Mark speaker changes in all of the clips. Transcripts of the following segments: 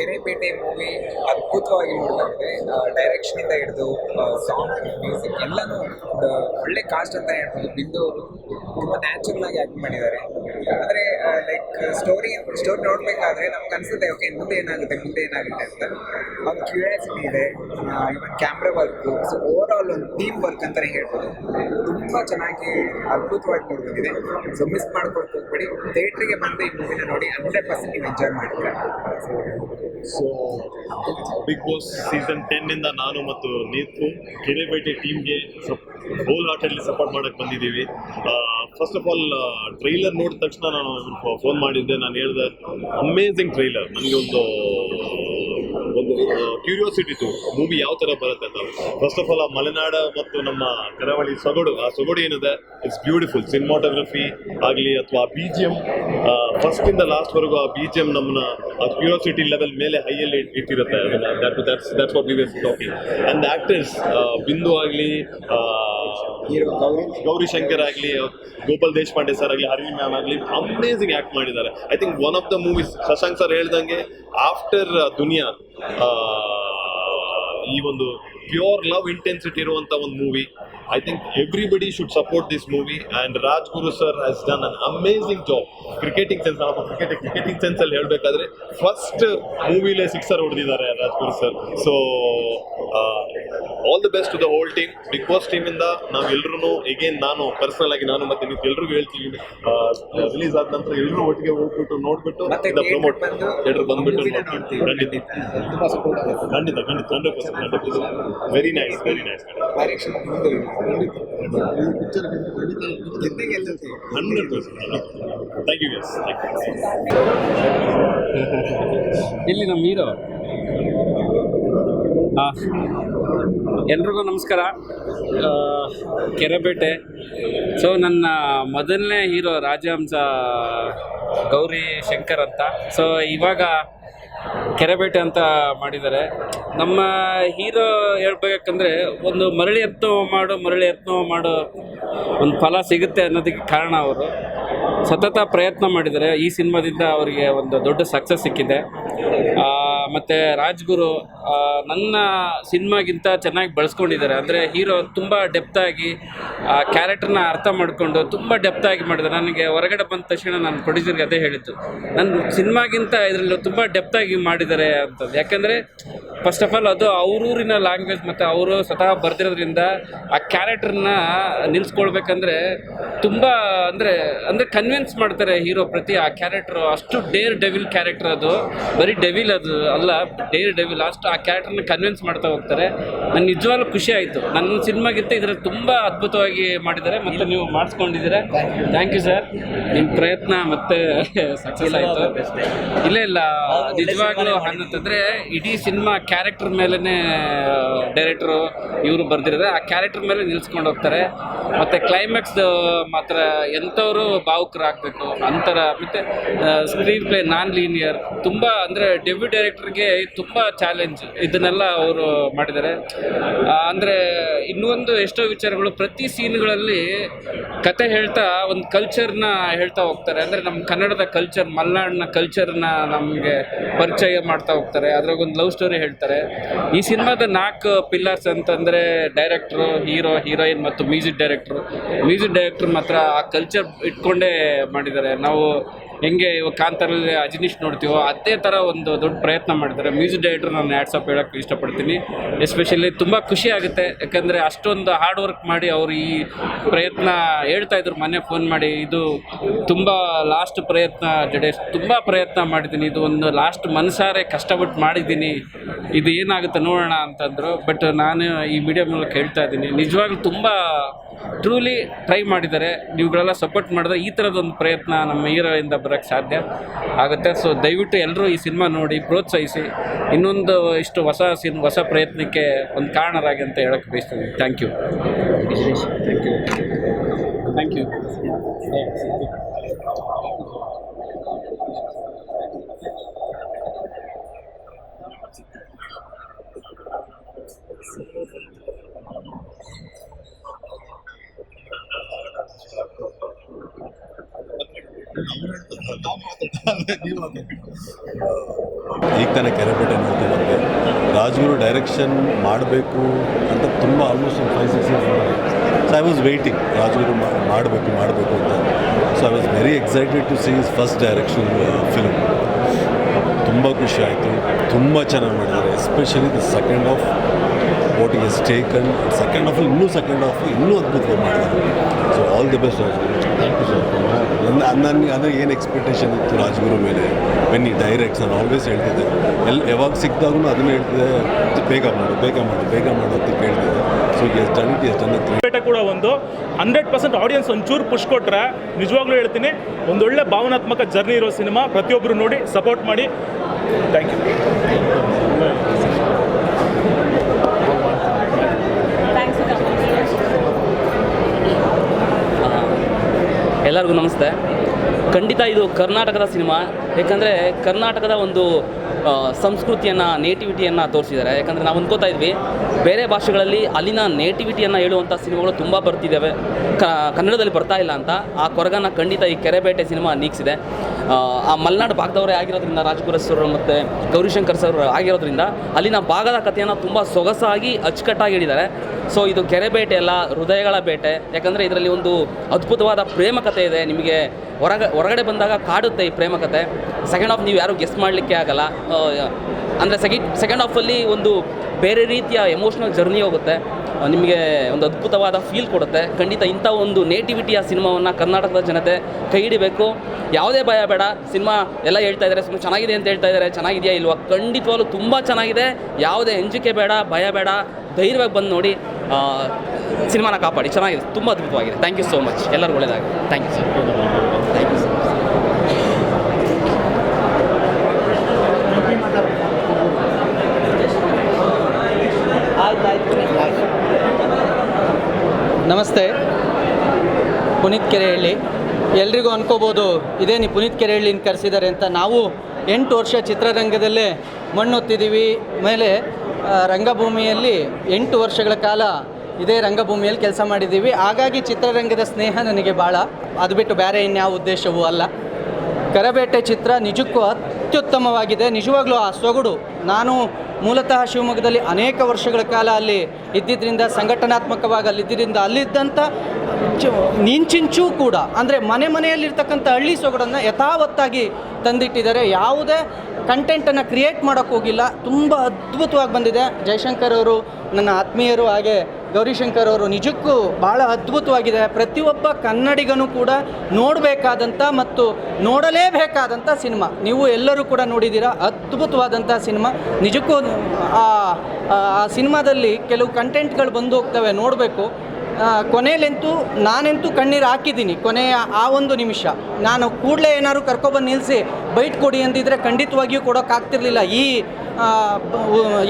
Speaker 1: Kerepete movie ಅದ್ಭುತವಾಗಿ ಮೂಡಿಬಂದಿದೆ direction ಇಂದ ಹಿಡಿದು ಸಾಂಗ್ ಮ್ಯೂಸಿಕ್ ಎಲ್ಲನೂ ಒಳ್ಳೆ ಕಾಸ್ಟ್ ಅಂತ ಹೇಳ್ಬೋದು. ಬಿಂದು ತುಂಬ ನ್ಯಾಚುರಲ್ ಆಗಿ ಆಕ್ಟ್ ಮಾಡಿದ್ದಾರೆ. ಆದರೆ ಲೈಕ್ ಸ್ಟೋರಿ ಸ್ಟೋರಿ ನೋಡಬೇಕಾದ್ರೆ ನಮ್ಗೆ ಅನ್ಸುತ್ತೆ ಓಕೆ ಮುಂದೆ ಏನಾಗುತ್ತೆ ಮುಂದೆ ಏನಾಗುತ್ತೆ ಅಂತ. ಒಂದು ಕ್ಯೂರಿಯಾಸಿಟಿ ಇದೆ. Even camera work so overall ಒಂದು ಟೀಮ್ ವರ್ಕ್ ಅಂತಲೇ ಹೇಳ್ಬೋದು. ತುಂಬ ಚೆನ್ನಾಗಿ ಅದ್ಭುತವಾಗಿ ಮೂಡಿಬಂದಿದೆ ಸೊ ಮಿಸ್ ಮಾಡ್ಕೊಳ್ತಾ ಹೋಗ್ಬೇಡಿ. ಥಿಯೇಟ್ರಿಗೆ ಬಂದು ಈ ಮೂವಿನ ನೋಡಿ ಹಂಡ್ರೆಡ್ ಪರ್ಸೆಂಟ್ ನೀವು ಎಂಜಾಯ್ ಮಾಡ್ತೀರಾ.
Speaker 2: So Bigg Boss season ten ಇಂದ ನಾನು ಮತ್ತು ನೀತು ಕೆರೆಬೇಟೆ ಟೀಮ್ಗೆ ಹೋಲ್ ಆಟಲ್ಲಿ ಸಪೋರ್ಟ್ ಮಾಡಕ್ ಬಂದಿದ್ದೀವಿ. ಫಸ್ಟ್ ಆಫ್ ಆಲ್ ಟ್ರೈಲರ್ ನೋಡಿದ ತಕ್ಷಣ ನಾನು ಫೋನ್ ಮಾಡಿದ್ದೆ. ನಾನು ಹೇಳಿದೆ ಅಮೇಝಿಂಗ್ ಟ್ರೈಲರ್ ನನಗೆ ಒಂದು ಒಂದು ಕ್ಯೂರಿಯಾಸಿಟಿ ಇತ್ತು ಮೂವಿ ಯಾವ ತರ ಬರುತ್ತೆ ಅಂತ. ಫಸ್ಟ್ ಆಫ್ ಆಲ್ ಆ ಮಲೆನಾಡ ಮತ್ತು ನಮ್ಮ ಕರಾವಳಿ ಸೊಗಡು, ಆ ಸೊಗಡು ಏನಿದೆ ಇಟ್ಸ್ ಬ್ಯೂಟಿಫುಲ್ ಸಿನಿಮಾಟೋಗ್ರಫಿ ಆಗಲಿ ಅಥವಾ ಬಿ ಜಿ ಎಂ ಫಸ್ಟಿಂದ ಲಾಸ್ಟ್ವರೆಗೂ ಆ ಬಿ ಜಿ ಎಂ ನಮ್ಮನ್ನ ಆ ಕ್ಯೂರಿಯಾಸಿಟಿ ಲೆವೆಲ್ ಮೇಲೆ ಹೈಯಲ್ಲಿ ಇಟ್ಟಿರುತ್ತೆ. That that's that's what we was talking and actors Bindu ಆಗಲಿ
Speaker 1: ಗೌರಿ.
Speaker 2: ಶಂಕರ್ ಆಗಲಿ, ಗೋಪಾಲ್ ದೇಶಪಾಂಡೆ ಸರ್ ಆಗಲಿ ಹರಿ ಮ್ಯಾಮ್ ಆಗಲಿ ಅಮೇಸಿಂಗ್ ಆ್ಯಕ್ಟ್ ಮಾಡಿದ್ದಾರೆ. I think one of the movies Shashank sir ಹೇಳ್ದಂಗೆ ಆಫ್ಟರ್ ದುನಿಯಾ ಈ ಒಂದು ಪ್ಯೂರ್ ಲವ್ ಇಂಟೆನ್ಸಿಟಿ ಇರುವಂಥ ಒಂದು movie I think everybody should support this movie and Rajguru sir has done an amazing job cricketing sense cricket cricketing ಸೆನ್ಸಲ್ಲಿ ಹೇಳಬೇಕಾದ್ರೆ first ಮೂವಿಲೇ sixer ಹೊಡೆದಿದ್ದಾರೆ Rajguru sir so all the best to the whole team Bigg Boss ಟೀಮಿಂದ ನಾವೆಲ್ಲರೂ again ನಾನು personal ಆಗಿ ನಾನು ಮತ್ತೆ ನೀವು ಎಲ್ರಿಗೂ ಹೇಳ್ತೀವಿ ರಿಲೀಸ್ ಆದ ನಂತರ ಎಲ್ಲರೂ ಒಟ್ಟಿಗೆ ಹೋಗ್ಬಿಟ್ಟು ನೋಡ್ಬಿಟ್ಟು
Speaker 1: ಮತ್ತೆ
Speaker 2: ಪ್ರಮೋಟ್ ಥಿಯೇಟರ್ ಬಂದ್ಬಿಟ್ಟು. ಖಂಡಿತ.
Speaker 1: ತುಂಬ ಸಪೋರ್ಟ್ ಆಗುತ್ತೆ.
Speaker 2: ಖಂಡಿತ ಖಂಡಿತ. Hundred percent hundred percent very nice very nice hundred percent thank you yes thank you
Speaker 3: ಇಲ್ಲಿ ನಮ್ಮ ಹೀರೋ? ಎಲ್ರಿಗೂ ನಮಸ್ಕಾರ. ಕೆರೆಬೇಟೆ ಸೊ ನನ್ನ ಮೊದಲನೇ ಹೀರೋ ರಾಜಹಂಸ ಗೌರಿ ಶಂಕರ್ ಅಂತ. ಸೊ ಇವಾಗ ಕೆರೆಬೇಟೆ ಅಂತ ಮಾಡಿದ್ದಾರೆ. ನಮ್ಮ ಹೀರೋ ಹೇಳ್ಬೇಕಂದ್ರೆ, ಒಂದು ಮರಳಿ ಯತ್ನವ ಮಾಡು, ಮರಳಿ ಯತ್ನವ ಮಾಡು, ಒಂದು ಫಲ ಸಿಗುತ್ತೆ ಅನ್ನೋದಕ್ಕೆ ಕಾರಣ ಅವರು. ಸತತ ಪ್ರಯತ್ನ ಮಾಡಿದರೆ ಈ ಸಿನಿಮಾದಿಂದ ಅವರಿಗೆ ಒಂದು ದೊಡ್ಡ ಸಕ್ಸಸ್ ಸಿಕ್ಕಿದೆ. ಮತ್ತೆ ರಾಜ್ಗುರು ನನ್ನ ಸಿನಿಮಾಗಿಂತ ಚೆನ್ನಾಗಿ ಬಳಸ್ಕೊಂಡಿದ್ದಾರೆ. ಅಂದರೆ ಹೀರೋ ತುಂಬ ಡೆಪ್ತಾಗಿ ಆ ಕ್ಯಾರೆಕ್ಟರ್ನ ಅರ್ಥ ಮಾಡಿಕೊಂಡು ತುಂಬ ಡೆಪ್ತಾಗಿ ಮಾಡಿದ್ದಾರೆ ನನಗೆ ಹೊರಗಡೆ ಬಂದ ತಕ್ಷಣ ನಾನು ಪ್ರೊಡ್ಯೂಸರ್ಗೆ ಅದೇ ಹೇಳಿದ್ದು. ನನ್ನ ಸಿನಿಮಾಗಿಂತ ಇದರಲ್ಲಿ ತುಂಬ ಡೆಪ್ತಾಗಿ ಮಾಡಿದ್ದಾರೆ ಅಂತದ್ದು. ಯಾಕೆಂದರೆ ಫಸ್ಟ್ ಆಫ್ ಆಲ್ ಅದು ಅವ್ರೂರಿನ ಲ್ಯಾಂಗ್ವೇಜ್ ಮತ್ತು ಅವರು ಸ್ವತಃ ಬರೆದಿರೋದ್ರಿಂದ ಆ ಕ್ಯಾರೆಕ್ಟರ್ನ ನಿಲ್ಲಿಸ್ಕೊಳ್ಬೇಕಂದ್ರೆ ತುಂಬ, ಅಂದರೆ ಅಂದರೆ ಕನ್ವಿನ್ಸ್ ಮಾಡ್ತಾರೆ ಹೀರೋ ಪ್ರತಿ ಆ ಕ್ಯಾರೆಕ್ಟ್ರು ಅಷ್ಟು ಡೇರ್ ಡೆವಿಲ್ ಕ್ಯಾರೆಕ್ಟರ್ ಅದು. ಬರೀ ಡೆವಿಲ್ ಅದು ಅಲ್ಲ, ಡೇರ್ ಡೇವಿ ಲಾಸ್ಟ್ ಆ ಕ್ಯಾರೆಕ್ಟರ್ನ ಕನ್ವಿನ್ಸ್ ಮಾಡ್ತಾ ಹೋಗ್ತಾರೆ. ನನ್ನ ನಿಜವಾಗ್ಲೂ ಖುಷಿ ಆಯಿತು. ನನ್ನ ಸಿನಿಮಾಗಿಂತ ಇದರಲ್ಲಿ ತುಂಬ ಅದ್ಭುತವಾಗಿ ಮಾಡಿದ್ದಾರೆ ಮತ್ತು ನೀವು ಮಾಡಿಸ್ಕೊಂಡಿದ್ದೀರಾ. ಥ್ಯಾಂಕ್ ಯು ಸರ್ ನಿಮ್ಮ ಪ್ರಯತ್ನ ಮತ್ತೆ ಸಕ್ಸಸ್ ಆಯಿತು. ಇಲ್ಲ ಇಲ್ಲ. ನಿಜವಾಗ್ಲೂ ಅನ್ನಂತಂದರೆ ಇಡೀ ಸಿನಿಮಾ ಕ್ಯಾರೆಕ್ಟರ್ ಮೇಲೇ ಡೈರೆಕ್ಟ್ರು ಇವರು ಬರ್ದಿರೋದು. ಆ ಕ್ಯಾರೆಕ್ಟರ್ ಮೇಲೆ ನಿಲ್ಸ್ಕೊಂಡು ಹೋಗ್ತಾರೆ. ಮತ್ತು ಕ್ಲೈಮ್ಯಾಕ್ಸ್ ಮಾತ್ರ ಎಂಥವರು ಭಾವುಕರಾಗಬೇಕು ಅಂತರ. ಮತ್ತು ಸ್ಕ್ರೀನ್ ಪ್ಲೇ ನಾನ್ ಲೀನಿಯರ್ ತುಂಬ ಅಂದರೆ ಡೆಬ್ಯೂ ಡೈರೆಕ್ಟರ್ಗೆ ತುಂಬ ಚಾಲೆಂಜ್ ಇದನ್ನೆಲ್ಲ ಅವರು ಮಾಡಿದ್ದಾರೆ. ಅಂದರೆ ಇನ್ನೊಂದು ಎಷ್ಟೋ ವಿಚಾರಗಳು ಪ್ರತಿ ಸೀನ್ಗಳಲ್ಲಿ ಕತೆ ಹೇಳ್ತಾ ಒಂದು ಕಲ್ಚರ್ನ ಹೇಳ್ತಾ ಹೋಗ್ತಾರೆ. ಅಂದರೆ ನಮ್ಮ ಕನ್ನಡದ ಕಲ್ಚರ್ ಮಲೆನಾಡಿನ ಕಲ್ಚರ್ನ ನಮಗೆ ಪರಿಚಯ ಮಾಡ್ತಾ ಹೋಗ್ತಾರೆ. ಅದ್ರಾಗ ಒಂದು ಲವ್ ಸ್ಟೋರಿ ಹೇಳ್ತಾರೆ. ಈ ಸಿನಿಮಾದ ನಾಲ್ಕು ಪಿಲ್ಲರ್ಸ್ ಅಂತಂದರೆ ಡೈರೆಕ್ಟ್ರು ಹೀರೋ ಹೀರೋಯಿನ್ ಮತ್ತು ಮ್ಯೂಸಿಕ್ ಡೈರೆಕ್ಟ್ರು ಮ್ಯೂಸಿಕ್ ಡೈರೆಕ್ಟ್ರ್ ಮಾತ್ರ ಆ ಕಲ್ಚರ್ ಇಟ್ಕೊಂಡೇ ಮಾಡಿದ್ದಾರೆ. ನಾವು ಹೆಂಗೆ ಇವಾಗ ಕಾಂತಾರಲ್ಲಿ ಅಜನೀಶ್ ನೋಡ್ತೀವೋ ಅದೇ ಥರ ಒಂದು ದೊಡ್ಡ ಪ್ರಯತ್ನ ಮಾಡಿದ್ದಾರೆ. ಮ್ಯೂಸಿಕ್ ಡೈರೆಕ್ಟರ್ ನಾನು ಆ್ಯಡ್ಸಪ್ ಹೇಳೋಕ್ಕೆ ಇಷ್ಟಪಡ್ತೀನಿ. ಎಸ್ಪೆಷಲಿ ತುಂಬ ಖುಷಿ ಆಗುತ್ತೆ. ಯಾಕಂದರೆ ಅಷ್ಟೊಂದು ಹಾರ್ಡ್ ವರ್ಕ್ ಮಾಡಿ ಅವರು ಈ ಪ್ರಯತ್ನ ಹೇಳ್ತಾ ಇದ್ರು. ಮೊನ್ನೆ ಫೋನ್ ಮಾಡಿ ಇದು ತುಂಬ ಲಾಸ್ಟ್ ಪ್ರಯತ್ನ ಜಡೇಶ್ ತುಂಬ ಪ್ರಯತ್ನ ಮಾಡಿದ್ದೀನಿ. ಇದು ಒಂದು ಲಾಸ್ಟ್ ಮನಸಾರೆ ಕಷ್ಟಪಟ್ಟು ಮಾಡಿದ್ದೀನಿ. ಇದು ಏನಾಗುತ್ತೆ ನೋಡೋಣ ಅಂತಂದರು. ಬಟ್ ನಾನು ಈ ಮೀಡಿಯಾ ಮೂಲಕ ಹೇಳ್ತಾ ಇದ್ದೀನಿ. ನಿಜವಾಗ್ಲೂ ತುಂಬ ಟ್ರೂಲಿ ಟ್ರೈ ಮಾಡಿದ್ದಾರೆ. ನೀವುಗಳೆಲ್ಲ ಸಪೋರ್ಟ್ ಮಾಡಿದ್ರೆ ಈ ಥರದೊಂದು ಪ್ರಯತ್ನ ನಮ್ಮ ಹೀರೋಯಿಂದ ಬರೋಕ್ಕೆ ಸಾಧ್ಯ ಆಗುತ್ತೆ. ಸೊ ದಯವಿಟ್ಟು ಎಲ್ಲರೂ ಈ ಸಿನಿಮಾ ನೋಡಿ, ಪ್ರೋತ್ಸಾಹಿಸಿ. ಇನ್ನೊಂದು ಇಷ್ಟು ಹೊಸ ಸಿನ್, ಹೊಸ ಪ್ರಯತ್ನಕ್ಕೆ ಒಂದು ಕಾರಣರಾಗಿ ಅಂತ ಹೇಳಕ್ಕೆ ಬಯಸ್ತೀನಿ. ಥ್ಯಾಂಕ್ ಯು ಥ್ಯಾಂಕ್ ಯು
Speaker 4: ಈಗ ತಾನೇ ಕೆರೆಪೇಟೆ ನೋಡ್ತಾ ಬಂದೆ. ರಾಜ್ಗುರು ಡೈರೆಕ್ಷನ್ ಮಾಡಬೇಕು ಅಂತ ತುಂಬ ಆಲ್ಮೋಸ್ಟ್ ಒಂದು five six years so I was waiting Rajguru ಮಾಡಬೇಕು ಮಾಡಬೇಕು ಅಂತ. So I was very excited to see his first direction film ತುಂಬ ಖುಷಿ ಆಯಿತು. ತುಂಬ ಚೆನ್ನಾಗಿ ಮಾಡಿದ್ದಾರೆ. Especially the second half what is taken second half ಇನ್ನೂ ಸೆಕೆಂಡ್ ಆಫ್ ಇನ್ನೂ ಅದ್ಭುತವಾಗಿ ಮಾಡಿದ್ದಾರೆ. So all the best thank you sir ನನಗೆ ಅಂದರೆ ಏನು ಎಕ್ಸ್ಪೆಕ್ಟೇಷನ್ ಇತ್ತು ರಾಜ್ಗುರು ಮೇಲೆ? ವೆನ್ ಈ ಡೈರೆಕ್ಟ್ಸ್ ನಾನು ಆಲ್ವೇಸ್ ಹೇಳ್ತಿದ್ದೆ. ಎಲ್ಲಿ ಯಾವಾಗ ಸಿಕ್ಕಿದಾಗೂ ಅದನ್ನೇ ಹೇಳ್ತಿದ್ದೆ, ಬೇಗ ಮಾಡು ಬೇಗ ಮಾಡು ಬೇಗ ಮಾಡು ಅಂತ ಕೇಳ್ತಿದ್ದೆ so yes done it yes done
Speaker 5: ಪೇಟೆ ಕೂಡ ಒಂದು. ಹಂಡ್ರೆಡ್ ಪರ್ಸೆಂಟ್ ಆಡಿಯನ್ಸ್ ಒಂಚೂರು ಪುಷ್ ಕೊಟ್ಟರೆ ನಿಜವಾಗ್ಲೂ ಹೇಳ್ತೀನಿ, ಒಂದೊಳ್ಳೆ ಭಾವನಾತ್ಮಕ ಜರ್ನಿ ಇರೋ ಸಿನಿಮಾ ಪ್ರತಿಯೊಬ್ಬರು ನೋಡಿ ಸಪೋರ್ಟ್ ಮಾಡಿ. ಥ್ಯಾಂಕ್ ಯು
Speaker 6: ಎಲ್ಲರಿಗೂ ನಮಸ್ತೆ. ಖಂಡಿತ ಇದು ಕರ್ನಾಟಕದ ಸಿನಿಮಾ. ಯಾಕಂದರೆ ಕರ್ನಾಟಕದ ಒಂದು ಸಂಸ್ಕೃತಿಯನ್ನು, ನೇಟಿವಿಟಿಯನ್ನು ತೋರಿಸಿದ್ದಾರೆ. ಯಾಕಂದರೆ ನಾವು ಅಂದ್ಕೋತಾ ಇದ್ವಿ, ಬೇರೆ ಭಾಷೆಗಳಲ್ಲಿ ಅಲ್ಲಿನ ನೇಟಿವಿಟಿಯನ್ನು ಹೇಳುವಂಥ ಸಿನಿಮಾಗಳು ತುಂಬ ಬರ್ತಿದ್ದಾವೆ. ಕನ್ನಡದಲ್ಲಿ ಬರ್ತಾ ಇಲ್ಲ ಅಂತ. ಆ ಕೊರಗನ್ನ ಖಂಡಿತ ಈ ಕೆರೆಬೇಟೆ ಸಿನಿಮಾ ನೀಗಿಸಿದೆ. ಆ, ಮಲೆನಾಡು ಭಾಗದವರೇ ಆಗಿರೋದ್ರಿಂದ ರಾಜಗುರು ಸರ್ ಮತ್ತು ಗೌರಿಶಂಕರ್ ಸರ್ ಆಗಿರೋದ್ರಿಂದ ಅಲ್ಲಿನ ಭಾಗದ ಕಥೆಯನ್ನು ತುಂಬ ಸೊಗಸಾಗಿ ಅಚ್ಚುಕಟ್ಟಾಗಿ ಹೇಳಿದ್ದಾರೆ. ಸೊ ಇದು ಕೆರೆಬೇಟೆ ಅಲ್ಲ ಹೃದಯಗಳ ಬೇಟೆ. ಯಾಕಂದರೆ ಇದರಲ್ಲಿ ಒಂದು ಅದ್ಭುತವಾದ ಪ್ರೇಮ ಕಥೆ ಇದೆ. ನಿಮಗೆ ಹೊರಗ ಹೊರಗಡೆ ಬಂದಾಗ ಕಾಡುತ್ತೆ ಈ ಪ್ರೇಮ ಕಥೆ. ಸೆಕೆಂಡ್ ಆಫ್ ನೀವು ಯಾರು ಗೆಸ್ ಮಾಡಲಿಕ್ಕೆ ಆಗಲ್ಲ. ಅಂದರೆ ಸೆಕೆಂಡ್ ಸೆಕೆಂಡ್ ಹಾಫಲ್ಲಿ ಒಂದು ಬೇರೆ ರೀತಿಯ ಎಮೋಷ್ನಲ್ ಜರ್ನಿ ಹೋಗುತ್ತೆ. ನಿಮಗೆ ಒಂದು ಅದ್ಭುತವಾದ ಫೀಲ್ ಕೊಡುತ್ತೆ. ಖಂಡಿತ ಇಂಥ ಒಂದು ನೇಟಿವಿಟಿಯ ಸಿನಿಮಾವನ್ನು ಕರ್ನಾಟಕದ ಜನತೆ ಕೈ ಹಿಡಿಬೇಕು. ಯಾವುದೇ ಭಯ ಬೇಡ. ಸಿನಿಮಾ ಎಲ್ಲ ಹೇಳ್ತಾ ಇದ್ದಾರೆ. ಸುಮ್ಮನೆ ಚೆನ್ನಾಗಿದೆ ಅಂತ ಹೇಳ್ತಾ ಇದ್ದಾರೆ. ಚೆನ್ನಾಗಿದೆಯಾ ಇಲ್ವಾ? ಖಂಡಿತವಾಗ್ಲೂ ತುಂಬ ಚೆನ್ನಾಗಿದೆ. ಯಾವುದೇ ಹೆಂಜಿಕೆ ಬೇಡ, ಭಯ ಬೇಡ. ಧೈರ್ಯವಾಗಿ ಬಂದು ನೋಡಿ ಸಿನಿಮಾನ ಕಾಪಾಡಿ. ಚೆನ್ನಾಗಿದೆ. ತುಂಬ ಅದ್ಭುತವಾಗಿದೆ. ಥ್ಯಾಂಕ್ ಯು ಸೋ ಮಚ್ ಎಲ್ಲರಿಗೂ ಒಳ್ಳೆಯದಾಗಿದೆ thank you sir thank you sir
Speaker 7: ನಮಸ್ತೆ. ಪುನೀತ್ ಕೆರೆಹಳ್ಳಿ. ಎಲ್ರಿಗೂ ಅನ್ಕೋಬೋದು ಇದೇನು ಪುನೀತ್ ಕೆರೆಹಳ್ಳಿನ ಕರೆಸಿದ್ದಾರೆ ಅಂತ. ನಾವು ಎಂಟು ವರ್ಷ ಚಿತ್ರರಂಗದಲ್ಲೇ ಮಣ್ಣೊತ್ತಿದ್ದೀವಿ ಮೇಲೆ ರಂಗಭೂಮಿಯಲ್ಲಿ ಎಂಟು ವರ್ಷಗಳ ಕಾಲ ಇದೇ ರಂಗಭೂಮಿಯಲ್ಲಿ ಕೆಲಸ ಮಾಡಿದ್ದೀವಿ ಹಾಗಾಗಿ ಚಿತ್ರರಂಗದ ಸ್ನೇಹ ನನಗೆ ಭಾಳ ಅದು ಬಿಟ್ಟು ಬೇರೆ ಇನ್ಯಾವ ಉದ್ದೇಶವೂ ಅಲ್ಲ. ಕರಬೇಟೆ ಚಿತ್ರ ನಿಜಕ್ಕೂ ಅತ್ಯುತ್ತಮವಾಗಿದೆ. ನಿಜವಾಗ್ಲೂ ಆ ಸೊಗಡು. ನಾನು ಮೂಲತಃ ಶಿವಮೊಗ್ಗದಲ್ಲಿ ಅನೇಕ ವರ್ಷಗಳ ಕಾಲ ಅಲ್ಲಿ ಇದ್ದಿದ್ದರಿಂದ ಸಂಘಟನಾತ್ಮಕವಾಗಿ ಅಲ್ಲಿದ್ದರಿಂದ ಅಲ್ಲಿದ್ದಂಥ ನಿಂಚಿಂಚೂ ಕೂಡ, ಅಂದರೆ ಮನೆ ಮನೆಯಲ್ಲಿರ್ತಕ್ಕಂಥ ಹಳ್ಳಿ ಸೊಗಡನ್ನು ಯಥಾವತ್ತಾಗಿ ತಂದಿಟ್ಟಿದ್ದಾರೆ. ಯಾವುದೇ ಕಂಟೆಂಟನ್ನು ಕ್ರಿಯೇಟ್ ಮಾಡೋಕ್ಕೋಗಿಲ್ಲ ತುಂಬ ಅದ್ಭುತವಾಗಿ ಬಂದಿದೆ. ಜಯಶಂಕರ್ ಅವರು, ನನ್ನ ಆತ್ಮೀಯರು ಹಾಗೆ ಗೌರಿಶಂಕರ್ ಅವರು ನಿಜಕ್ಕೂ ಭಾಳ ಅದ್ಭುತವಾಗಿದೆ. ಪ್ರತಿಯೊಬ್ಬ ಕನ್ನಡಿಗನೂ ಕೂಡ ನೋಡಬೇಕಾದಂಥ ಮತ್ತು ನೋಡಲೇಬೇಕಾದಂಥ ಸಿನಿಮಾ. ನೀವು ಎಲ್ಲರೂ ಕೂಡ ನೋಡಿದ್ದೀರಾ? ಅದ್ಭುತವಾದಂಥ ಸಿನಿಮಾ. ನಿಜಕ್ಕೂ ಆ ಆ ಸಿನಿಮಾದಲ್ಲಿ ಕೆಲವು ಕಂಟೆಂಟ್ಗಳು ಬಂದು ಹೋಗ್ತವೆ, ನೋಡಬೇಕು. ಕೊನೆಯಲ್ಲಂತೂ ನಾನಂತೂ ಕಣ್ಣೀರು ಹಾಕಿದ್ದೀನಿ. ಕೊನೆಯ ಆ ಒಂದು ನಿಮಿಷ. ನಾನು ಕೂಡಲೇ ಏನಾದ್ರು ಕರ್ಕೊಬಂದು ನಿಲ್ಲಿಸಿ ಬೈಟ್ ಕೊಡಿ ಅಂದಿದ್ರೆ ಖಂಡಿತವಾಗಿಯೂ ಕೊಡೋಕ್ಕಾಗ್ತಿರ್ಲಿಲ್ಲ ಈ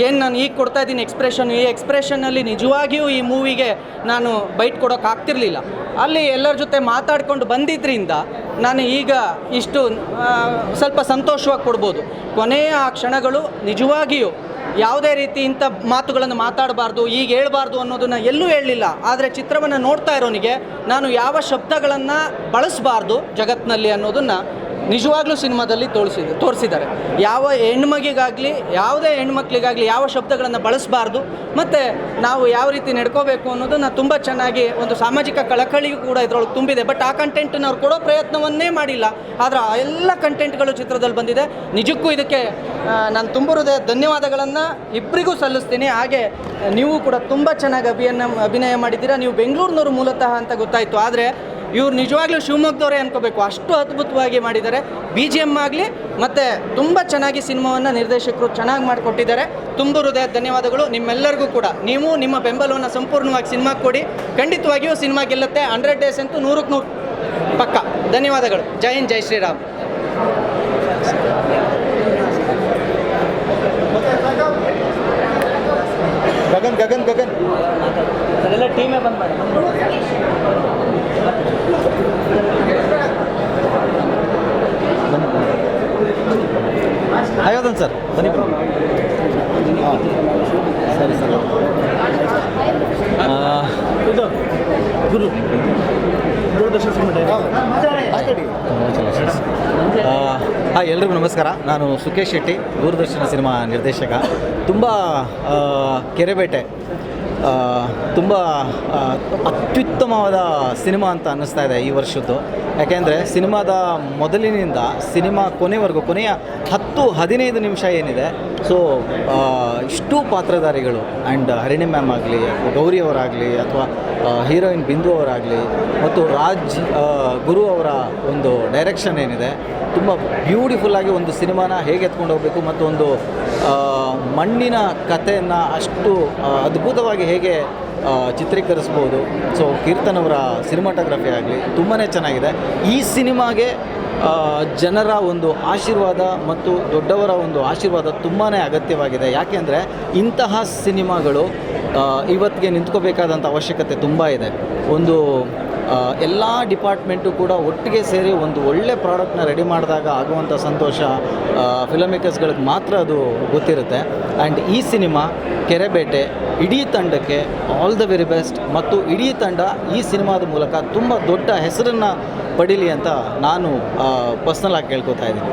Speaker 7: ಏನು ನಾನು ಈಗ ಕೊಡ್ತಾ ಇದ್ದೀನಿ ಎಕ್ಸ್ಪ್ರೆಷನ್ ಈ ಎಕ್ಸ್ಪ್ರೆಷನ್ನಲ್ಲಿ ನಿಜವಾಗಿಯೂ ಈ ಮೂವಿಗೆ ನಾನು ಬೈಟ್ ಕೊಡೋಕ್ಕಾಗ್ತಿರ್ಲಿಲ್ಲ ಅಲ್ಲಿ ಎಲ್ಲರ ಜೊತೆ ಮಾತಾಡ್ಕೊಂಡು ಬಂದಿದ್ದರಿಂದ ನಾನು ಈಗ ಇಷ್ಟು ಸ್ವಲ್ಪ ಸಂತೋಷವಾಗಿ ಕೊಡ್ಬೋದು. ಕೊನೆಯ ಆ ಕ್ಷಣಗಳು ನಿಜವಾಗಿಯೂ ಯಾವುದೇ ರೀತಿ ಇಂಥ ಮಾತುಗಳನ್ನು ಮಾತಾಡಬಾರ್ದು, ಈಗ ಹೇಳಬಾರ್ದು ಅನ್ನೋದನ್ನು ಎಲ್ಲೂ ಹೇಳಲಿಲ್ಲ. ಆದರೆ ಚಿತ್ರವನ್ನು ನೋಡ್ತಾ ಇರೋನಿಗೆ ನಾನು ಯಾವ ಶಬ್ದಗಳನ್ನು ಬಳಸಬಾರ್ದು ಜಗತ್ತಿನಲ್ಲಿ ಅನ್ನೋದನ್ನು ನಿಜವಾಗ್ಲೂ ಸಿನಿಮಾದಲ್ಲಿ ತೋರಿಸಿದೆ ತೋರಿಸಿದ್ದಾರೆ. ಯಾವ ಹೆಣ್ಮಗಿಗಾಗಲಿ, ಯಾವುದೇ ಹೆಣ್ಮಕ್ಳಿಗಾಗಲಿ ಯಾವ ಶಬ್ದಗಳನ್ನು ಬಳಸಬಾರ್ದು, ಮತ್ತು ನಾವು ಯಾವ ರೀತಿ ನಡ್ಕೋಬೇಕು ಅನ್ನೋದನ್ನು ತುಂಬ ಚೆನ್ನಾಗಿ ಒಂದು ಸಾಮಾಜಿಕ ಕಳಕಳಿಯೂ ಕೂಡ ಇದರೊಳಗೆ ತುಂಬಿದೆ. ಬಟ್ ಆ ಕಂಟೆಂಟನ್ನು ಅವ್ರು ಕೊಡೋ ಪ್ರಯತ್ನವನ್ನೇ ಮಾಡಿಲ್ಲ. ಆದರೆ ಆ ಎಲ್ಲ ಕಂಟೆಂಟ್ಗಳು ಚಿತ್ರದಲ್ಲಿ ಬಂದಿದೆ. ನಿಜಕ್ಕೂ ಇದಕ್ಕೆ ನಾನು ತುಂಬ ಹೃದಯ ಧನ್ಯವಾದಗಳನ್ನು ಇಬ್ಬರಿಗೂ ಸಲ್ಲಿಸ್ತೀನಿ. ಹಾಗೆ, ನೀವು ಕೂಡ ತುಂಬ ಚೆನ್ನಾಗಿ ಅಭಿಯನ್ನ ಅಭಿನಯ ಮಾಡಿದ್ದೀರಾ. ನೀವು ಬೆಂಗಳೂರಿನವರು ಮೂಲತಃ ಅಂತ ಗೊತ್ತಾಯಿತು. ಆದರೆ ಇವ್ರು ನಿಜವಾಗ್ಲೂ ಶಿವಮೊಗ್ಗದವರೇ ಅನ್ಕೋಬೇಕು. ಅಷ್ಟು ಅದ್ಭುತವಾಗಿ ಮಾಡಿದ್ದಾರೆ. ಬಿ ಜಿ ಎಂ ಆಗಲಿ ಮತ್ತು ತುಂಬ ಚೆನ್ನಾಗಿ ಸಿನಿಮಾವನ್ನು ನಿರ್ದೇಶಕರು ಚೆನ್ನಾಗಿ ಮಾಡಿಕೊಟ್ಟಿದ್ದಾರೆ. ತುಂಬ ಹೃದಯ ಧನ್ಯವಾದಗಳು ನಿಮ್ಮೆಲ್ಲರಿಗೂ ಕೂಡ. ನೀವು ನಿಮ್ಮ ಬೆಂಬಲವನ್ನು ಸಂಪೂರ್ಣವಾಗಿ ಸಿನಿಮಾ ಕೊಡಿ. ಖಂಡಿತವಾಗಿಯೂ ಸಿನಿಮಾ ಗೆಲ್ಲುತ್ತೆ. ಹಂಡ್ರೆಡ್ ಡೇಸ್ ಅಂತೂ ನೂರಕ್ಕೆ ನೂರು ಪಕ್ಕ. ಧನ್ಯವಾದಗಳು. ಜೈ ಹಿಂದ್ ಜೈ ಶ್ರೀರಾಮ್. ಗಗನ್ ಗಗನ್ ಗಗನ್. ಅದೆಲ್ಲ ಟೀಮೇ ಬಂದ್ ಮಾಡಿ. ಆಯೋದನ್ ಸರ್ ಬನ್ನಿ ಸರಿ ಸರ್ ಇದು ಗುರು. ದೂರದರ್ಶನ
Speaker 8: ಹಾಯ್ ಎಲ್ರಿಗೂ ನಮಸ್ಕಾರ. ನಾನು ಸುಖೇಶ್ ಶೆಟ್ಟಿ ದೂರದರ್ಶನ ಸಿನಿಮಾ ನಿರ್ದೇಶಕ. ತುಂಬ ಕೆರೆಬೇಟೆ ತುಂಬ ಅತ್ಯುತ್ತಮವಾದ ಸಿನಿಮಾ ಅಂತ ಅನ್ನಿಸ್ತಾ ಇದೆ ಈ ವರ್ಷದ್ದು. ಯಾಕೆಂದರೆ ಸಿನಿಮಾದ ಮೊದಲಿನಿಂದ ಸಿನಿಮಾ ಕೊನೆವರೆಗೂ, ಕೊನೆಯ ಹತ್ತು, ಹದಿನೈದು ನಿಮಿಷ ಏನಿದೆ, ಸೊ ಇಷ್ಟು ಪಾತ್ರಧಾರಿಗಳು ಆ್ಯಂಡ್ ಹರಿಣಿ ಮ್ಯಾಮ್ ಆಗಲಿ, ಗೌರಿ ಅವರಾಗಲಿ, ಅಥವಾ ಹೀರೋಯಿನ್ ಬಿಂದು ಅವರಾಗಲಿ, ಮತ್ತು ರಾಜ್ ಗುರು ಅವರ ಒಂದು ಡೈರೆಕ್ಷನ್ ಏನಿದೆ ತುಂಬ ಬ್ಯೂಟಿಫುಲ್ಲಾಗಿ ಒಂದು ಸಿನಿಮಾನ ಹೇಗೆ ಎತ್ಕೊಂಡು ಹೋಗಬೇಕು ಮತ್ತು ಒಂದು ಮಣ್ಣಿನ ಕಥೆಯನ್ನು ಅಷ್ಟು ಅದ್ಭುತವಾಗಿ ಹೇಗೆ ಚಿತ್ರೀಕರಿಸ್ಬೋದು. ಸೊ ಕೀರ್ತನ್ ಅವರ ಸಿನಿಮಾಟೋಗ್ರಫಿ ಆಗಲಿ ತುಂಬಾ ಚೆನ್ನಾಗಿದೆ. ಈ ಸಿನಿಮಾಗೆ ಜನರ ಒಂದು ಆಶೀರ್ವಾದ ಮತ್ತು ದೊಡ್ಡವರ ಒಂದು ಆಶೀರ್ವಾದ ತುಂಬಾ ಅಗತ್ಯವಾಗಿದೆ. ಯಾಕೆಂದರೆ ಇಂತಹ ಸಿನಿಮಾಗಳು ಇವತ್ತಿಗೆ ನಿಂತ್ಕೋಬೇಕಾದಂಥ ಅವಶ್ಯಕತೆ ತುಂಬ ಇದೆ. ಒಂದು ಎಲ್ಲ ಡಿಪಾರ್ಟ್ಮೆಂಟು ಕೂಡ ಒಟ್ಟಿಗೆ ಸೇರಿ ಒಂದು ಒಳ್ಳೆ ಪ್ರಾಡಕ್ಟ್ನ ರೆಡಿ ಮಾಡಿದಾಗ ಆಗುವಂಥ ಸಂತೋಷ ಫಿಲಮ್ ಮೇಕರ್ಸ್ಗಳಿಗೆ ಮಾತ್ರ ಅದು ಗೊತ್ತಿರುತ್ತೆ. ಆ್ಯಂಡ್ ಈ ಸಿನಿಮಾ ಕೆರೆಬೇಟೆ, ಇಡೀ ತಂಡಕ್ಕೆ ಆಲ್ ದ ವೆರಿ ಬೆಸ್ಟ್ ಮತ್ತು ಇಡೀ ತಂಡ ಈ ಸಿನಿಮಾದ ಮೂಲಕ ತುಂಬ ದೊಡ್ಡ ಹೆಸರನ್ನು ಪಡೀಲಿ ಅಂತ ನಾನು ಪರ್ಸ್ನಲಾಗಿ ಕೇಳ್ಕೊತಾ ಇದ್ದೀನಿ.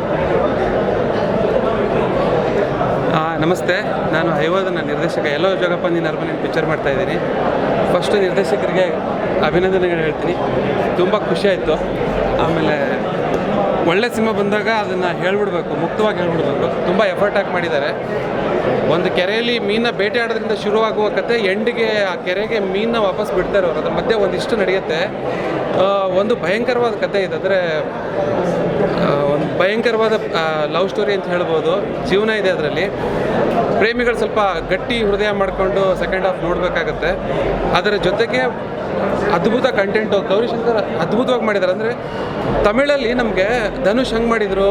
Speaker 9: ನಮಸ್ತೆ. ನಾನು ಹೈವಾದನ ನಿರ್ದೇಶಕ ಎಲ್ಲೋ ಜೋಗಪ್ಪ ನೀನು ಅರ್ಬನ್ ಪಿಕ್ಚರ್ ಮಾಡ್ತಾ ಇದ್ದೀನಿ. ಫಸ್ಟ್ ನಿರ್ದೇಶಕರಿಗೆ ಅಭಿನಂದನೆಗಳು ಹೇಳ್ತೀನಿ. ತುಂಬ ಖುಷಿ ಆಯಿತು. ಆಮೇಲೆ ಒಳ್ಳೆ ಸಿನಿಮಾ ಬಂದಾಗ ಅದನ್ನು ಹೇಳ್ಬಿಡ್ಬೇಕು, ಮುಕ್ತವಾಗಿ ಹೇಳ್ಬಿಡ್ಬೇಕು. ತುಂಬ ಎಫರ್ಟ್ ಹಾಕಿ ಮಾಡಿದ್ದಾರೆ. ಒಂದು ಕೆರೆಯಲ್ಲಿ ಮೀನ ಬೇಟೆ ಆಡೋದ್ರಿಂದ ಶುರುವಾಗುವ ಕತೆ ಎಂಡಿಗೆ ಆ ಕೆರೆಗೆ ಮೀನನ್ನ ವಾಪಸ್ ಬಿಡ್ತಾರೆ ಅವರು ಅದ್ರ ಮಧ್ಯೆ ಒಂದಿಷ್ಟು ನಡೆಯುತ್ತೆ. ಒಂದು ಭಯಂಕರವಾದ ಕತೆ ಇದೆ. ಅಂದರೆ ಒಂದು ಭಯಂಕರವಾದ ಲವ್ ಸ್ಟೋರಿ ಅಂತ ಹೇಳ್ಬೋದು. ಜೀವನ ಇದೆ ಅದರಲ್ಲಿ. ಪ್ರೇಮಿಗಳು ಸ್ವಲ್ಪ ಗಟ್ಟಿ ಹೃದಯ ಮಾಡಿಕೊಂಡು ಸೆಕೆಂಡ್ ಹಾಫ್ ನೋಡಬೇಕಾಗತ್ತೆ. ಅದರ ಜೊತೆಗೆ ಅದ್ಭುತ ಕಂಟೆಂಟು ಗೌರಿಶಂಕರ್ ಅದ್ಭುತವಾಗಿ ಮಾಡಿದ್ದಾರೆ ಅಂದರೆ ತಮಿಳಲ್ಲಿ ನಮಗೆ ಧನುಷ್ ಹಂಗೆ ಮಾಡಿದರು,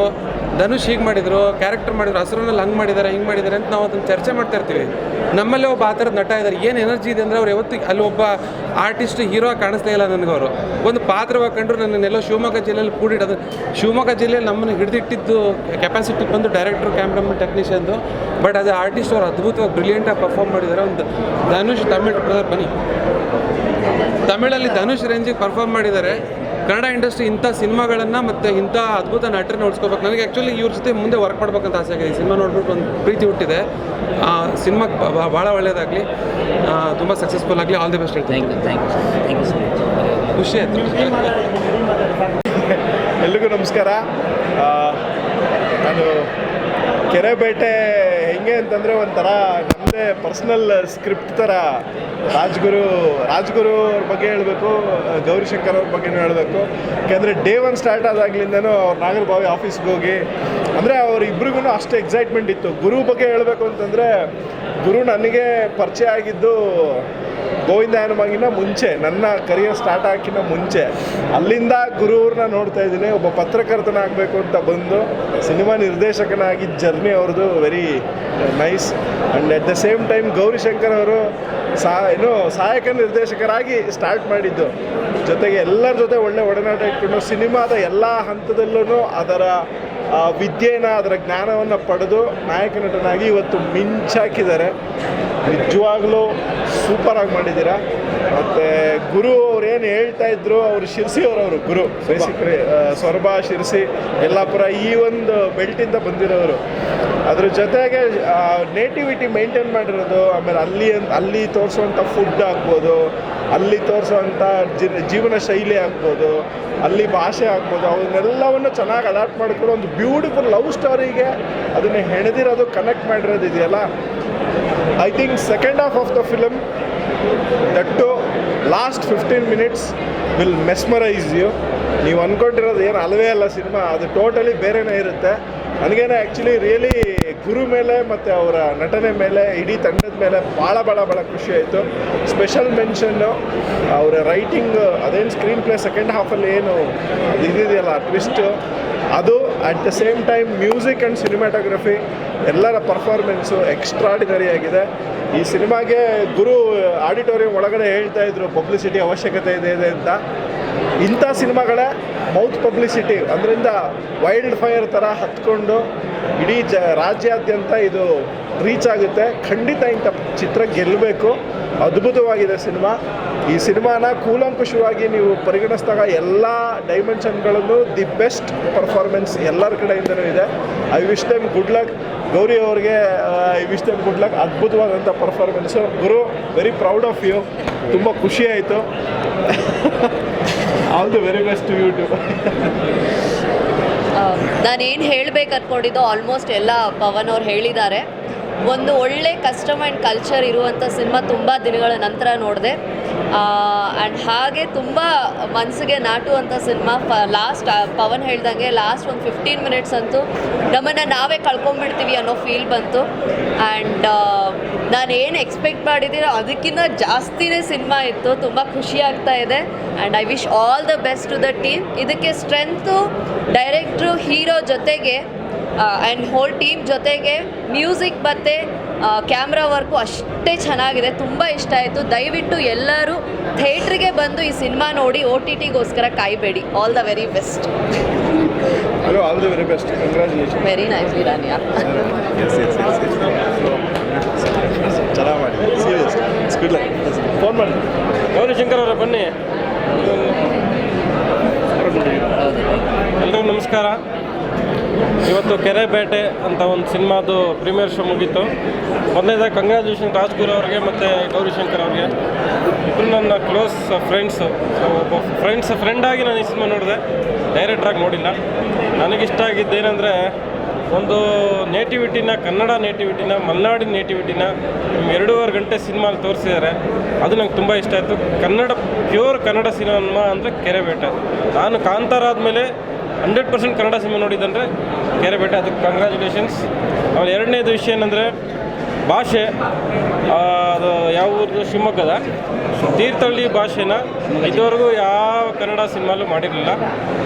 Speaker 9: ಧನುಷ್ ಹೀಗೆ ಮಾಡಿದರು ಕ್ಯಾರೆಕ್ಟರ್ ಮಾಡಿದ್ರು, ಹಸ್ರನಲ್ಲಿ ಹಂಗೆ ಮಾಡಿದ್ದಾರೆ ಹಿಂಗೆ ಮಾಡಿದ್ದಾರೆ ಅಂತ ನಾವು ಅದನ್ನು ಚರ್ಚೆ ಮಾಡ್ತಾ ಇರ್ತೀವಿ. ನಮ್ಮಲ್ಲೇ ಒಬ್ಬ ಆ ಥರದ ನಟ ಇದ್ದಾರೆ ಏನು ಎನರ್ಜಿ ಇದೆ ಅಂದರೆ ಅವ್ರು ಯಾವತ್ತಿಗೆ ಅಲ್ಲಿ ಒಬ್ಬ ಆರ್ಟಿಸ್ಟ್ ಹೀರೋ ಕಾಣಿಸ್ತಾ ಇಲ್ಲ ನನಗೆ ಅವರು. ಒಂದು ಪಾತ್ರವಾಗಿ ಕಂಡ್ರು ನನ್ನನ್ನೆಲ್ಲೋ ಶಿವಮೊಗ್ಗ ಜಿಲ್ಲೆಯಲ್ಲಿ ಕೂಡಿಡೋದು ಶಿವಮೊಗ್ಗ ಜಿಲ್ಲೆಯಲ್ಲಿ ನಮ್ಮನ್ನು ಹಿಡಿದಿಟ್ಟಿದ್ದು ಕೆಪಾಸಿಟಿ ಬಂದು ಡೈರೆಕ್ಟ್ರು ಕ್ಯಾಮ್ರಾಮನ್ ಟೆಕ್ನಿಷಿಯನ್ದು ಬಟ್ ಅದು ಆರ್ಟಿಸ್ಟ್ ಅವರು ಅದ್ಭುತವಾಗಿ ಬ್ರಿಲಿಯಂಟಾಗಿ ಪರ್ಫಾರ್ಮ್ ಮಾಡಿದ್ದಾರೆ ಒಂದು ಧನುಷ್, ತಮಿಳ್ ಬನ್ನಿ. ತಮಿಳಲ್ಲಿ ಧನುಷ್ ರೇಂಜಿ ಪರ್ಫಾರ್ಮ್ ಮಾಡಿದ್ದಾರೆ. ಕನ್ನಡ ಇಂಡಸ್ಟ್ರಿ ಇಂಥ ಸಿನಿಮಾಗಳನ್ನು ಮತ್ತು ಇಂಥ ಅದ್ಭುತ ನಟರನ್ನ ಉಳಿಸ್ಕೋಬೇಕು. ನನಗೆ ಆ್ಯಕ್ಚುಲಿ ಇವ್ರ ಜೊತೆ ಮುಂದೆ ವರ್ಕ್ ಮಾಡ್ಬೇಕಂತ ಆಸೆ ಆಗಿದೆ. ಈ ಸಿನಿಮಾ ನೋಡ್ಬಿಟ್ಟು ಒಂದು ಪ್ರೀತಿ ಹುಟ್ಟಿದೆ. ಆ ಸಿನಿಮಾ ಭಾಳ ಒಳ್ಳೆಯದಾಗಲಿ ತುಂಬ ಸಕ್ಸಸ್ಫುಲ್ ಆಗಲಿ. ಆಲ್ ದಿ ಬೆಸ್ಟ್ ಹೇಳ್ತೀನಿ. ಖುಷಿ ಆಯಿತು.
Speaker 10: ಎಲ್ರಿಗೂ ನಮಸ್ಕಾರ. ನಾನು ಕೆರೆಬೇಟೆ ಹೆಂಗೆ ಅಂತಂದರೆ ಒಂಥರ ನಮ್ಮದೇ ಪರ್ಸ್ನಲ್ ಸ್ಕ್ರಿಪ್ಟ್ ಥರ ರಾಜ್ಗುರು ರಾಜ್ಗುರು ಅವ್ರ ಬಗ್ಗೆ ಹೇಳಬೇಕು, ಗೌರಿಶಂಕರ್ ಅವ್ರ ಬಗ್ಗೆನೂ ಹೇಳಬೇಕು. ಯಾಕೆಂದರೆ ಡೇ ಒನ್ ಸ್ಟಾರ್ಟ್ ಆದಾಗ್ಲಿಂದನೂ ಅವ್ರು ನಾಗರಭಾವಿ ಆಫೀಸ್ಗೆ ಹೋಗಿ, ಅಂದರೆ ಅವ್ರಿಬ್ರಿಗೂ ಅಷ್ಟು ಎಕ್ಸೈಟ್ಮೆಂಟ್ ಇತ್ತು. ಗುರು ಬಗ್ಗೆ ಹೇಳಬೇಕು ಅಂತಂದರೆ, ಗುರು ನನಗೆ ಪರಿಚಯ ಆಗಿದ್ದು ಗೋವಿಂದ ಹನುಮಗಿನ ಮುಂಚೆ, ನನ್ನ ಕರಿಯರ್ ಸ್ಟಾರ್ಟ್ ಹಾಕಿನ ಮುಂಚೆ, ಅಲ್ಲಿಂದ ಗುರುವ್ರನ್ನ ನೋಡ್ತಾ ಇದ್ದೀನಿ. ಒಬ್ಬ ಪತ್ರಕರ್ತನಾಗಬೇಕು ಅಂತ ಬಂದು, ಸಿನಿಮಾ ನಿರ್ದೇಶಕನಾಗಿ ಜರ್ನಿ ಅವ್ರದ್ದು very nice and at the same time Gaurishankar ಅವರು ಸಾ, ಏನು ಸಹಾಯಕ ನಿರ್ದೇಶಕರಾಗಿ ಸ್ಟಾರ್ಟ್ ಮಾಡಿದ್ದು. ಜೊತೆಗೆ ಎಲ್ಲರ ಜೊತೆ ಒಳ್ಳೆ ಒಡನಾಟ ಇಟ್ಕೊಂಡು, ಸಿನಿಮಾದ ಎಲ್ಲ ಹಂತದಲ್ಲೂ ಅದರ ವಿದ್ಯೆನ, ಅದರ ಜ್ಞಾನವನ್ನು ಪಡೆದು ನಾಯಕ ನಟನಾಗಿ ಇವತ್ತು ಮಿಂಚಾಕಿದ್ದಾರೆ. ನಿಜವಾಗ್ಲೂ ಸೂಪರಾಗಿ ಮಾಡಿದ್ದೀರಾ? ಮತ್ತು ಗುರು ಅವ್ರು ಏನು ಹೇಳ್ತಾ ಇದ್ರು, ಅವರು ಶಿರ್ಸಿ ಅವರವರು, ಗುರು. ಬೇಸಿಕಲಿ ಸೊರಬ, ಶಿರ್ಸಿ, ಯಲ್ಲಾಪುರ ಈ ಒಂದು ಬೆಲ್ಟಿಂದ ಬಂದಿರೋರು. ಅದ್ರ ಜೊತೆಗೆ ನೇಟಿವಿಟಿ ಮೇಂಟೈನ್ ಮಾಡಿರೋದು, ಆಮೇಲೆ ಅಲ್ಲಿ ಅಲ್ಲಿ ತೋರಿಸುವಂಥ ಫುಡ್ ಆಗ್ಬೋದು, ಅಲ್ಲಿ ತೋರಿಸುವಂಥ ಜೀವನ ಶೈಲಿ ಆಗ್ಬೋದು, ಅಲ್ಲಿ ಭಾಷೆ ಆಗ್ಬೋದು, ಅವನ್ನೆಲ್ಲವನ್ನು ಚೆನ್ನಾಗಿ ಅಡಾಪ್ಟ್ ಮಾಡಿಕೊಂಡು ಒಂದು ಬ್ಯೂಟಿಫುಲ್ ಲವ್ ಸ್ಟೋರಿಗೆ ಅದನ್ನು ಹೆಣೆದಿರೋದು ಕನೆಕ್ಟ್ ಮಾಡಿರೋದು ಇದೆಯಲ್ಲ? I think second half of the film that last fifteen minutes will mesmerise you ನೀವು ಅಂದ್ಕೊಂಡಿರೋದು ಏನು ಅಲ್ಲವೇ ಅಲ್ಲ ಸಿನಿಮಾ, ಅದು ಟೋಟಲಿ ಬೇರೆನೇ ಇರುತ್ತೆ. ನನಗೇನೆ ಆ್ಯಕ್ಚುಲಿ ರಿಯಲಿ ಗುರು ಮೇಲೆ ಮತ್ತು ಅವರ ನಟನೆ ಮೇಲೆ, ಇಡೀ ತಂಡದ ಮೇಲೆ ಭಾಳ ಭಾಳ ಭಾಳ ಖುಷಿ ಆಯಿತು. ಸ್ಪೆಷಲ್ ಮೆನ್ಷನ್ನು ಅವರ ರೈಟಿಂಗ್ ಅದೇನು ಸ್ಕ್ರೀನ್ ಪ್ಲೇ ಸೆಕೆಂಡ್ ಹಾಫಲ್ಲಿ ಏನು ಇದಿದೆಯಲ್ಲ twist at the same time music and cinematography ಎಲ್ಲರ ಪರ್ಫಾರ್ಮೆನ್ಸು ಎಕ್ಸ್ಟ್ರಾಡಿನರಿ ಆಗಿದೆ. ಈ ಸಿನಿಮಾಗೆ ಗುರು ಆಡಿಟೋರಿಯಂ ಒಳಗಡೆ ಹೇಳ್ತಾ ಇದ್ರು ಪಬ್ಲಿಸಿಟಿ ಅವಶ್ಯಕತೆ ಇದೆ ಇದೆ ಅಂತ. ಇಂಥ ಸಿನಿಮಾಗಳ ಮೌತ್ ಪಬ್ಲಿಸಿಟಿ ಅದರಿಂದ ವೈಲ್ಡ್ ಫೈರ್ ಥರ ಹತ್ಕೊಂಡು ಇಡೀ ಜ, ರಾಜ್ಯಾದ್ಯಂತ ಇದು ರೀಚ್ ಆಗುತ್ತೆ. ಖಂಡಿತ ಇಂಥ ಚಿತ್ರ ಗೆಲ್ಲಬೇಕು. ಅದ್ಭುತವಾಗಿದೆ ಸಿನಿಮಾ. ಈ ಸಿನಿಮಾನ ಕೂಲಂಕುಷವಾಗಿ ನೀವು ಪರಿಗಣಿಸಿದಾಗ ಎಲ್ಲ ಡೈಮೆನ್ಷನ್ಗಳನ್ನು ದಿ ಬೆಸ್ಟ್ ಪರ್ಫಾರ್ಮೆನ್ಸ್ ಎಲ್ಲರ ಕಡೆಯಿಂದನೂ ಇದೆ. I wish time good luck Gauri ಅವ್ರಿಗೆ I wish time good luck ಅದ್ಭುತವಾದಂಥ ಪರ್ಫಾರ್ಮೆನ್ಸು ಗುರು ವೆರಿ ಪ್ರೌಡ್ ಆಫ್ ಯು ತುಂಬ ಖುಷಿ ಆಯಿತು. All the very best you to
Speaker 11: ನಾನೇನು ಹೇಳಬೇಕು ಅಂದ್ಕೊಂಡಿದ್ದೋ ಆಲ್ಮೋಸ್ಟ್ ಎಲ್ಲ ಪವನ್ ಅವ್ರು ಹೇಳಿದ್ದಾರೆ. ಒಂದು ಒಳ್ಳೆ ಕಸ್ಟಮ್ ಆ್ಯಂಡ್ ಕಲ್ಚರ್ ಇರುವಂಥ ಸಿನಿಮಾ ತುಂಬ ದಿನಗಳ ನಂತರ ನೋಡಿದೆ. ಆ್ಯಂಡ್ ಹಾಗೆ ತುಂಬ ಮನಸ್ಸಿಗೆ ನಾಟುವಂಥ ಸಿನಿಮಾ ಪ ಲಾಸ್ಟ್ ಪವನ್ ಹೇಳ್ದಂಗೆ ಲಾಸ್ಟ್ ಒಂದು ಫಿಫ್ಟೀನ್ ಮಿನಿಟ್ಸ್ ಅಂತೂ ನಮ್ಮನ್ನು ನಾವೇ ಕಳ್ಕೊಂಬಿಡ್ತೀವಿ ಅನ್ನೋ ಫೀಲ್ ಬಂತು. ಆ್ಯಂಡ್ ನಾನು ಏನು ಎಕ್ಸ್ಪೆಕ್ಟ್ ಮಾಡಿದ್ದೀನೋ ಅದಕ್ಕಿಂತ ಜಾಸ್ತಿನೇ ಸಿನಿಮಾ ಇತ್ತು. ತುಂಬ ಖುಷಿ ಆಗ್ತಾ ಇದೆ. And I wish all the best to the team ಇದಕ್ಕೆ ಸ್ಟ್ರೆಂತು ಡೈರೆಕ್ಟ್ರು ಹೀರೋ ಜೊತೆಗೆ ಆ್ಯಂಡ್ ಹೋಲ್ ಟೀಮ್ ಜೊತೆಗೆ ಮ್ಯೂಸಿಕ್ ಮತ್ತು ಕ್ಯಾಮ್ರಾ ವರ್ಕು ಅಷ್ಟೇ ಚೆನ್ನಾಗಿದೆ ತುಂಬ ಇಷ್ಟ ಆಯಿತು. ದಯವಿಟ್ಟು ಎಲ್ಲರೂ ಥಿಯೇಟ್ರಿಗೆ ಬಂದು ಈ ಸಿನಿಮಾ ನೋಡಿ ಓ ಟಿ ಟಿಗೋಸ್ಕರ ಕಾಯಬೇಡಿ. All the very best
Speaker 10: very best congratulation
Speaker 11: very nice
Speaker 10: ಚೆನ್ನಾಗಿ ಮಾಡಿ ಫೋನ್ ಮಾಡಿ.
Speaker 12: ಗೌರಿಶಂಕರ್ ಅವರ ಬನ್ನಿ. ಎಲ್ಲರಿಗೂ ನಮಸ್ಕಾರ. ಇವತ್ತು ಕೆರೆ ಬೇಟೆ ಅಂತ ಒಂದು ಸಿನಿಮಾದು ಪ್ರೀಮಿಯರ್ ಶೋ ಮುಗೀತು. ಮೊದಲನೇದಾಗಿ ಕಂಗ್ರ್ಯಾಚುಲೇಷನ್ ರಾಜ್ಗುರು ಅವ್ರಿಗೆ ಮತ್ತು ಗೌರಿಶಂಕರ್ ಅವ್ರಿಗೆ. ಇಬ್ಬರು ನನ್ನ ಕ್ಲೋಸ್ ಫ್ರೆಂಡ್ಸು ಒಬ್ಬ ಫ್ರೆಂಡ್ಸ್ ಫ್ರೆಂಡಾಗಿ ನಾನು ಈ ಸಿನಿಮಾ ನೋಡಿದೆ. ಡೈರೆಕ್ಟ್ರಾಗಿ ನೋಡಿಲ್ಲ. ನನಗಿಷ್ಟ ಆಗಿದ್ದೇನೆಂದರೆ, ಒಂದು ನೇಟಿವಿಟಿನ ಕನ್ನಡ ನೇಟಿವಿಟಿನ ಮಲೆನಾಡಿನ ನೇಟಿವಿಟಿನ ಎರಡೂವರೆ ಗಂಟೆ ಸಿನಿಮಾಲಿ ತೋರಿಸಿದ್ದಾರೆ. ಅದು ನಂಗೆ ತುಂಬ ಇಷ್ಟ ಆಯಿತು. ಕನ್ನಡ ಪ್ಯೂರ್ ಕನ್ನಡ ಸಿನಿಮಾ ಅಂದರೆ ಕೆರೆಬೇಟೆ ನಾನು ಕಾಂತಾರ ಆದಮೇಲೆ ಹಂಡ್ರೆಡ್ ಪರ್ಸೆಂಟ್ ಕನ್ನಡ ಸಿನಿಮಾ ನೋಡಿದ್ದಂದರೆ ಕೆರೆಬೇಟೆ ಅದಕ್ಕೆ ಕಂಗ್ರ್ಯಾಚುಲೇಷನ್ಸ್ ಆಮೇಲೆ ಎರಡನೇದು ವಿಷಯ ಏನಂದರೆ, ಭಾಷೆ ಅದು ಯಾವ ಊರ್ದು? ಶಿವಮೊಗ್ಗದ. ತೀರ್ಥಹಳ್ಳಿ ಭಾಷೆನ ಇದುವರೆಗೂ ಯಾವ ಕನ್ನಡ ಸಿನಿಮಾಲು ಮಾಡಿರಲಿಲ್ಲ.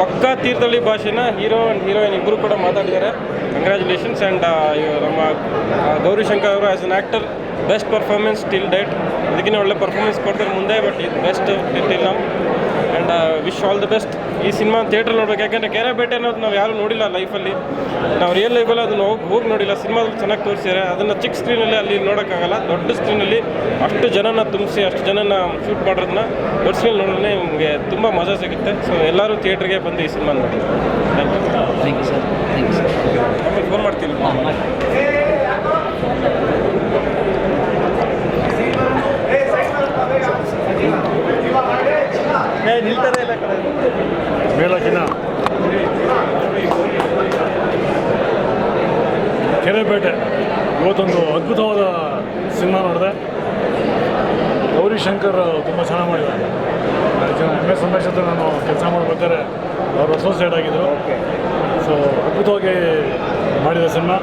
Speaker 12: ಪಕ್ಕ ತೀರ್ಥಹಳ್ಳಿ ಭಾಷೆನ ಹೀರೋ ಆ್ಯಂಡ್ ಹೀರೋಯಿನ್ ಇಬ್ಬರು ಕೂಡ ಮಾತಾಡಿದ್ದಾರೆ. ಕಂಗ್ರ್ಯಾಚುಲೇಷನ್ಸ್ ಆ್ಯಂಡ್ ನಮ್ಮ ಗೌರಿಶಂಕರ್ ಅವರು as an actor best performance till date ಇದಕ್ಕಿಂತ ಒಳ್ಳೆ ಪರ್ಫಾರ್ಮೆನ್ಸ್ ಕೊಡ್ತಾರೆ ಮುಂದೆ ಬಟ್ ಇದು ಬೆಸ್ಟ್ ಟಿಲ್ ನಾವು and wish all the best. ಈ ಸಿನಿಮಾ ಥಿಯೇಟ್ರ್ ನೋಡ್ಬೇಕು. ಯಾಕೆಂದರೆ ಕೆರೆ ಬೇಟೆ ಅನ್ನೋದು ನಾವು ಯಾರೂ ನೋಡಿಲ್ಲ ಲೈಫಲ್ಲಿ. ನಾವು ರಿಯಲ್ ಲೈಫಲ್ಲಿ ಅದನ್ನು ಹೋಗಿ ಹೋಗಿ ನೋಡಿಲ್ಲ. ಸಿನಿಮಾದಲ್ಲಿ ಚೆನ್ನಾಗಿ ತೋರಿಸಿದ್ದಾರೆ ಅದನ್ನು ಚಿಕ್ಕ ಸ್ಕ್ರೀನಲ್ಲಿ ಅಲ್ಲಿ ನೋಡೋಕ್ಕಾಗಲ್ಲ. ದೊಡ್ಡ ಸ್ಕ್ರೀನಲ್ಲಿ ಅಷ್ಟು ಜನನ ತುಂಬಿಸಿ ಅಷ್ಟು ಜನನ ಶೂಟ್ ಮಾಡೋದನ್ನ ದೊಡ್ಡ ಸ್ಕ್ರೀನ್ ನೋಡಿದ್ರೆ ನಿಮಗೆ ತುಂಬ ಮಜಾ ಸಿಗುತ್ತೆ. ಸೊ ಎಲ್ಲರೂ ಥಿಯೇಟ್ರಿಗೆ ಬಂದು ಈ ಸಿನಿಮಾ ನೋಡಿ. Thank you
Speaker 13: thank you sir thank you sir
Speaker 12: ಆಮೇಲೆ ಫೋನ್ ಮಾಡ್ತೀನಿ.
Speaker 14: ಮೇಲಕ್ಕಿನ ಕೆರೆಪೇಟೆ. ಇವತ್ತೊಂದು ಅದ್ಭುತವಾದ ಸಿನಿಮಾ ನೋಡಿದೆ. ಗೌರಿಶಂಕರ್ ತುಂಬ ಚೆನ್ನಾಗಿ ಮಾಡಿದ್ದಾರೆ. ಎಂ ಎಸ್ ಸಂದೇಶ್ ಹತ್ರ ನಾನು ಕೆಲಸ ಮಾಡ್ಬೇಕಾದ್ರೆ ಅವರು ಅಸೋಸಿಯೇಟ್ ಆಗಿದ್ದರು ಸೊ ಅದ್ಭುತವಾಗಿ ಮಾಡಿದ ಸಿನಿಮಾ.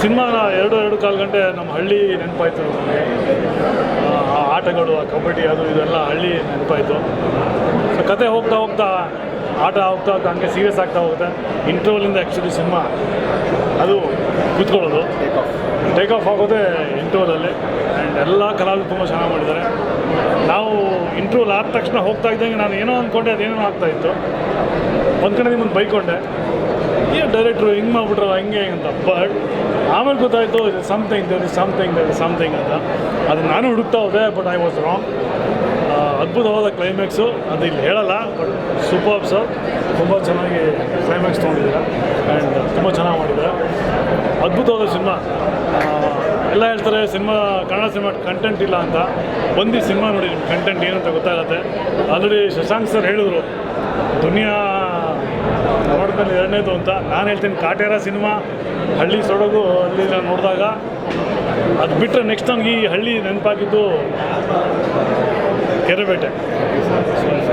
Speaker 14: ಸಿನಿಮಾನ ಎರಡು ಎರಡು ಕಾಲು ಗಂಟೆ ನಮ್ಮ ಹಳ್ಳಿ ನೆನಪಾಯ್ತು. ಆ ಆಟಗಳು, ಆ ಕಬಡ್ಡಿ, ಅದು ಇದೆಲ್ಲ ಹಳ್ಳಿ ನೆನಪಾಯಿತು. ಸೊ ಕತೆ ಹೋಗ್ತಾ ಹೋಗ್ತಾ, ಆಟ ಹೋಗ್ತಾ ಹೋಗ್ತಾ, ಹಂಗೆ ಸೀರಿಯಸ್ ಆಗ್ತಾ ಹೋಗುತ್ತೆ. ಇಂಟ್ರೋಲಿಂದ ಆ್ಯಕ್ಚುಲಿ ಸಿನಿಮಾ ಅದು ಕೂತ್ಕೊಳ್ಳೋದು. ಟೇಕ್ ಆಫ್ ಆಗೋದೇ ಇಂಟ್ರೋಲಲ್ಲಿ ಆ್ಯಂಡ್ ಎಲ್ಲ ಕಲಾವಿದರು ತುಂಬ ಚೆನ್ನಾಗಿ ಮಾಡಿದ್ದಾರೆ. ನಾವು ಇಂಟರ್ವಲ್ ಆದ ತಕ್ಷಣ ಹೋಗ್ತಾ ಇದ್ದಂಗೆ ನಾನು ಏನೋ ಅಂದ್ಕೊಂಡೆ ಅದೇನೋ ಆಗ್ತಾ ಇತ್ತು. ಒಂದು ಕಡೆ ನಿಮ್ಮನ್ನು ಬೈಕೊಂಡೆ. ಏನು ಡೈರೆಕ್ಟ್ರು ಹಿಂಗೆ ಮಾಡ್ಬಿಟ್ರು ಹಿಂಗೆ ಅಂತ. ಬಟ್ ಆಮೇಲೆ ಗೊತ್ತಾಯಿತು, ಇದು something there is something there is something ಅಂತ. ಅದು ನಾನು ಹುಡುಕ್ತಾ ಹೋದೆ ಬಟ್ ಐ ವಾಸ್ ರಾಂಗ್ ಅದ್ಭುತವಾದ ಕ್ಲೈಮ್ಯಾಕ್ಸು ಅದು ಇಲ್ಲಿ ಹೇಳಲ್ಲ ಬಟ್ ಸೂಪರ್ ಸರ್ ತುಂಬ ಚೆನ್ನಾಗಿ ಕ್ಲೈಮ್ಯಾಕ್ಸ್ ತೊಗೊಂಡಿದ್ದೀರಾ. ಆ್ಯಂಡ್ ತುಂಬ ಚೆನ್ನಾಗಿ ಮಾಡಿದ್ದಾರೆ. ಅದ್ಭುತವಾದ ಸಿನಿಮಾ ಎಲ್ಲ ಹೇಳ್ತಾರೆ ಸಿನಿಮಾ ಕನ್ನಡ ಸಿನಿಮಾ ಕಂಟೆಂಟ್ ಇಲ್ಲ ಅಂತ. ಬಂದು ಸಿನಿಮಾ ನೋಡಿ ಕಂಟೆಂಟ್ ಏನು ಅಂತ ಗೊತ್ತಾಗುತ್ತೆ. ಆಲ್ರೆಡಿ ಶಶಾಂಕ್ ಸರ್ ಹೇಳಿದ್ರು, ದುನಿಯಾ ನೋಡಿದ್ಮೇಲೆ ಎರಡನೇದು ಅಂತ. ನಾನು ಹೇಳ್ತೀನಿ, ಕಾಟೇರ ಸಿನಿಮಾ, ಹಳ್ಳಿ ಸೊಡಗು ಅಲ್ಲಿ ನೋಡಿದಾಗ. ಅದು ಬಿಟ್ಟರೆ ನೆಕ್ಸ್ಟ್ ನಮ್ಗೆ ಈ ಹಳ್ಳಿ ನೆನಪಾಗಿದ್ದು ಕೆರೆಬೇಟೆ.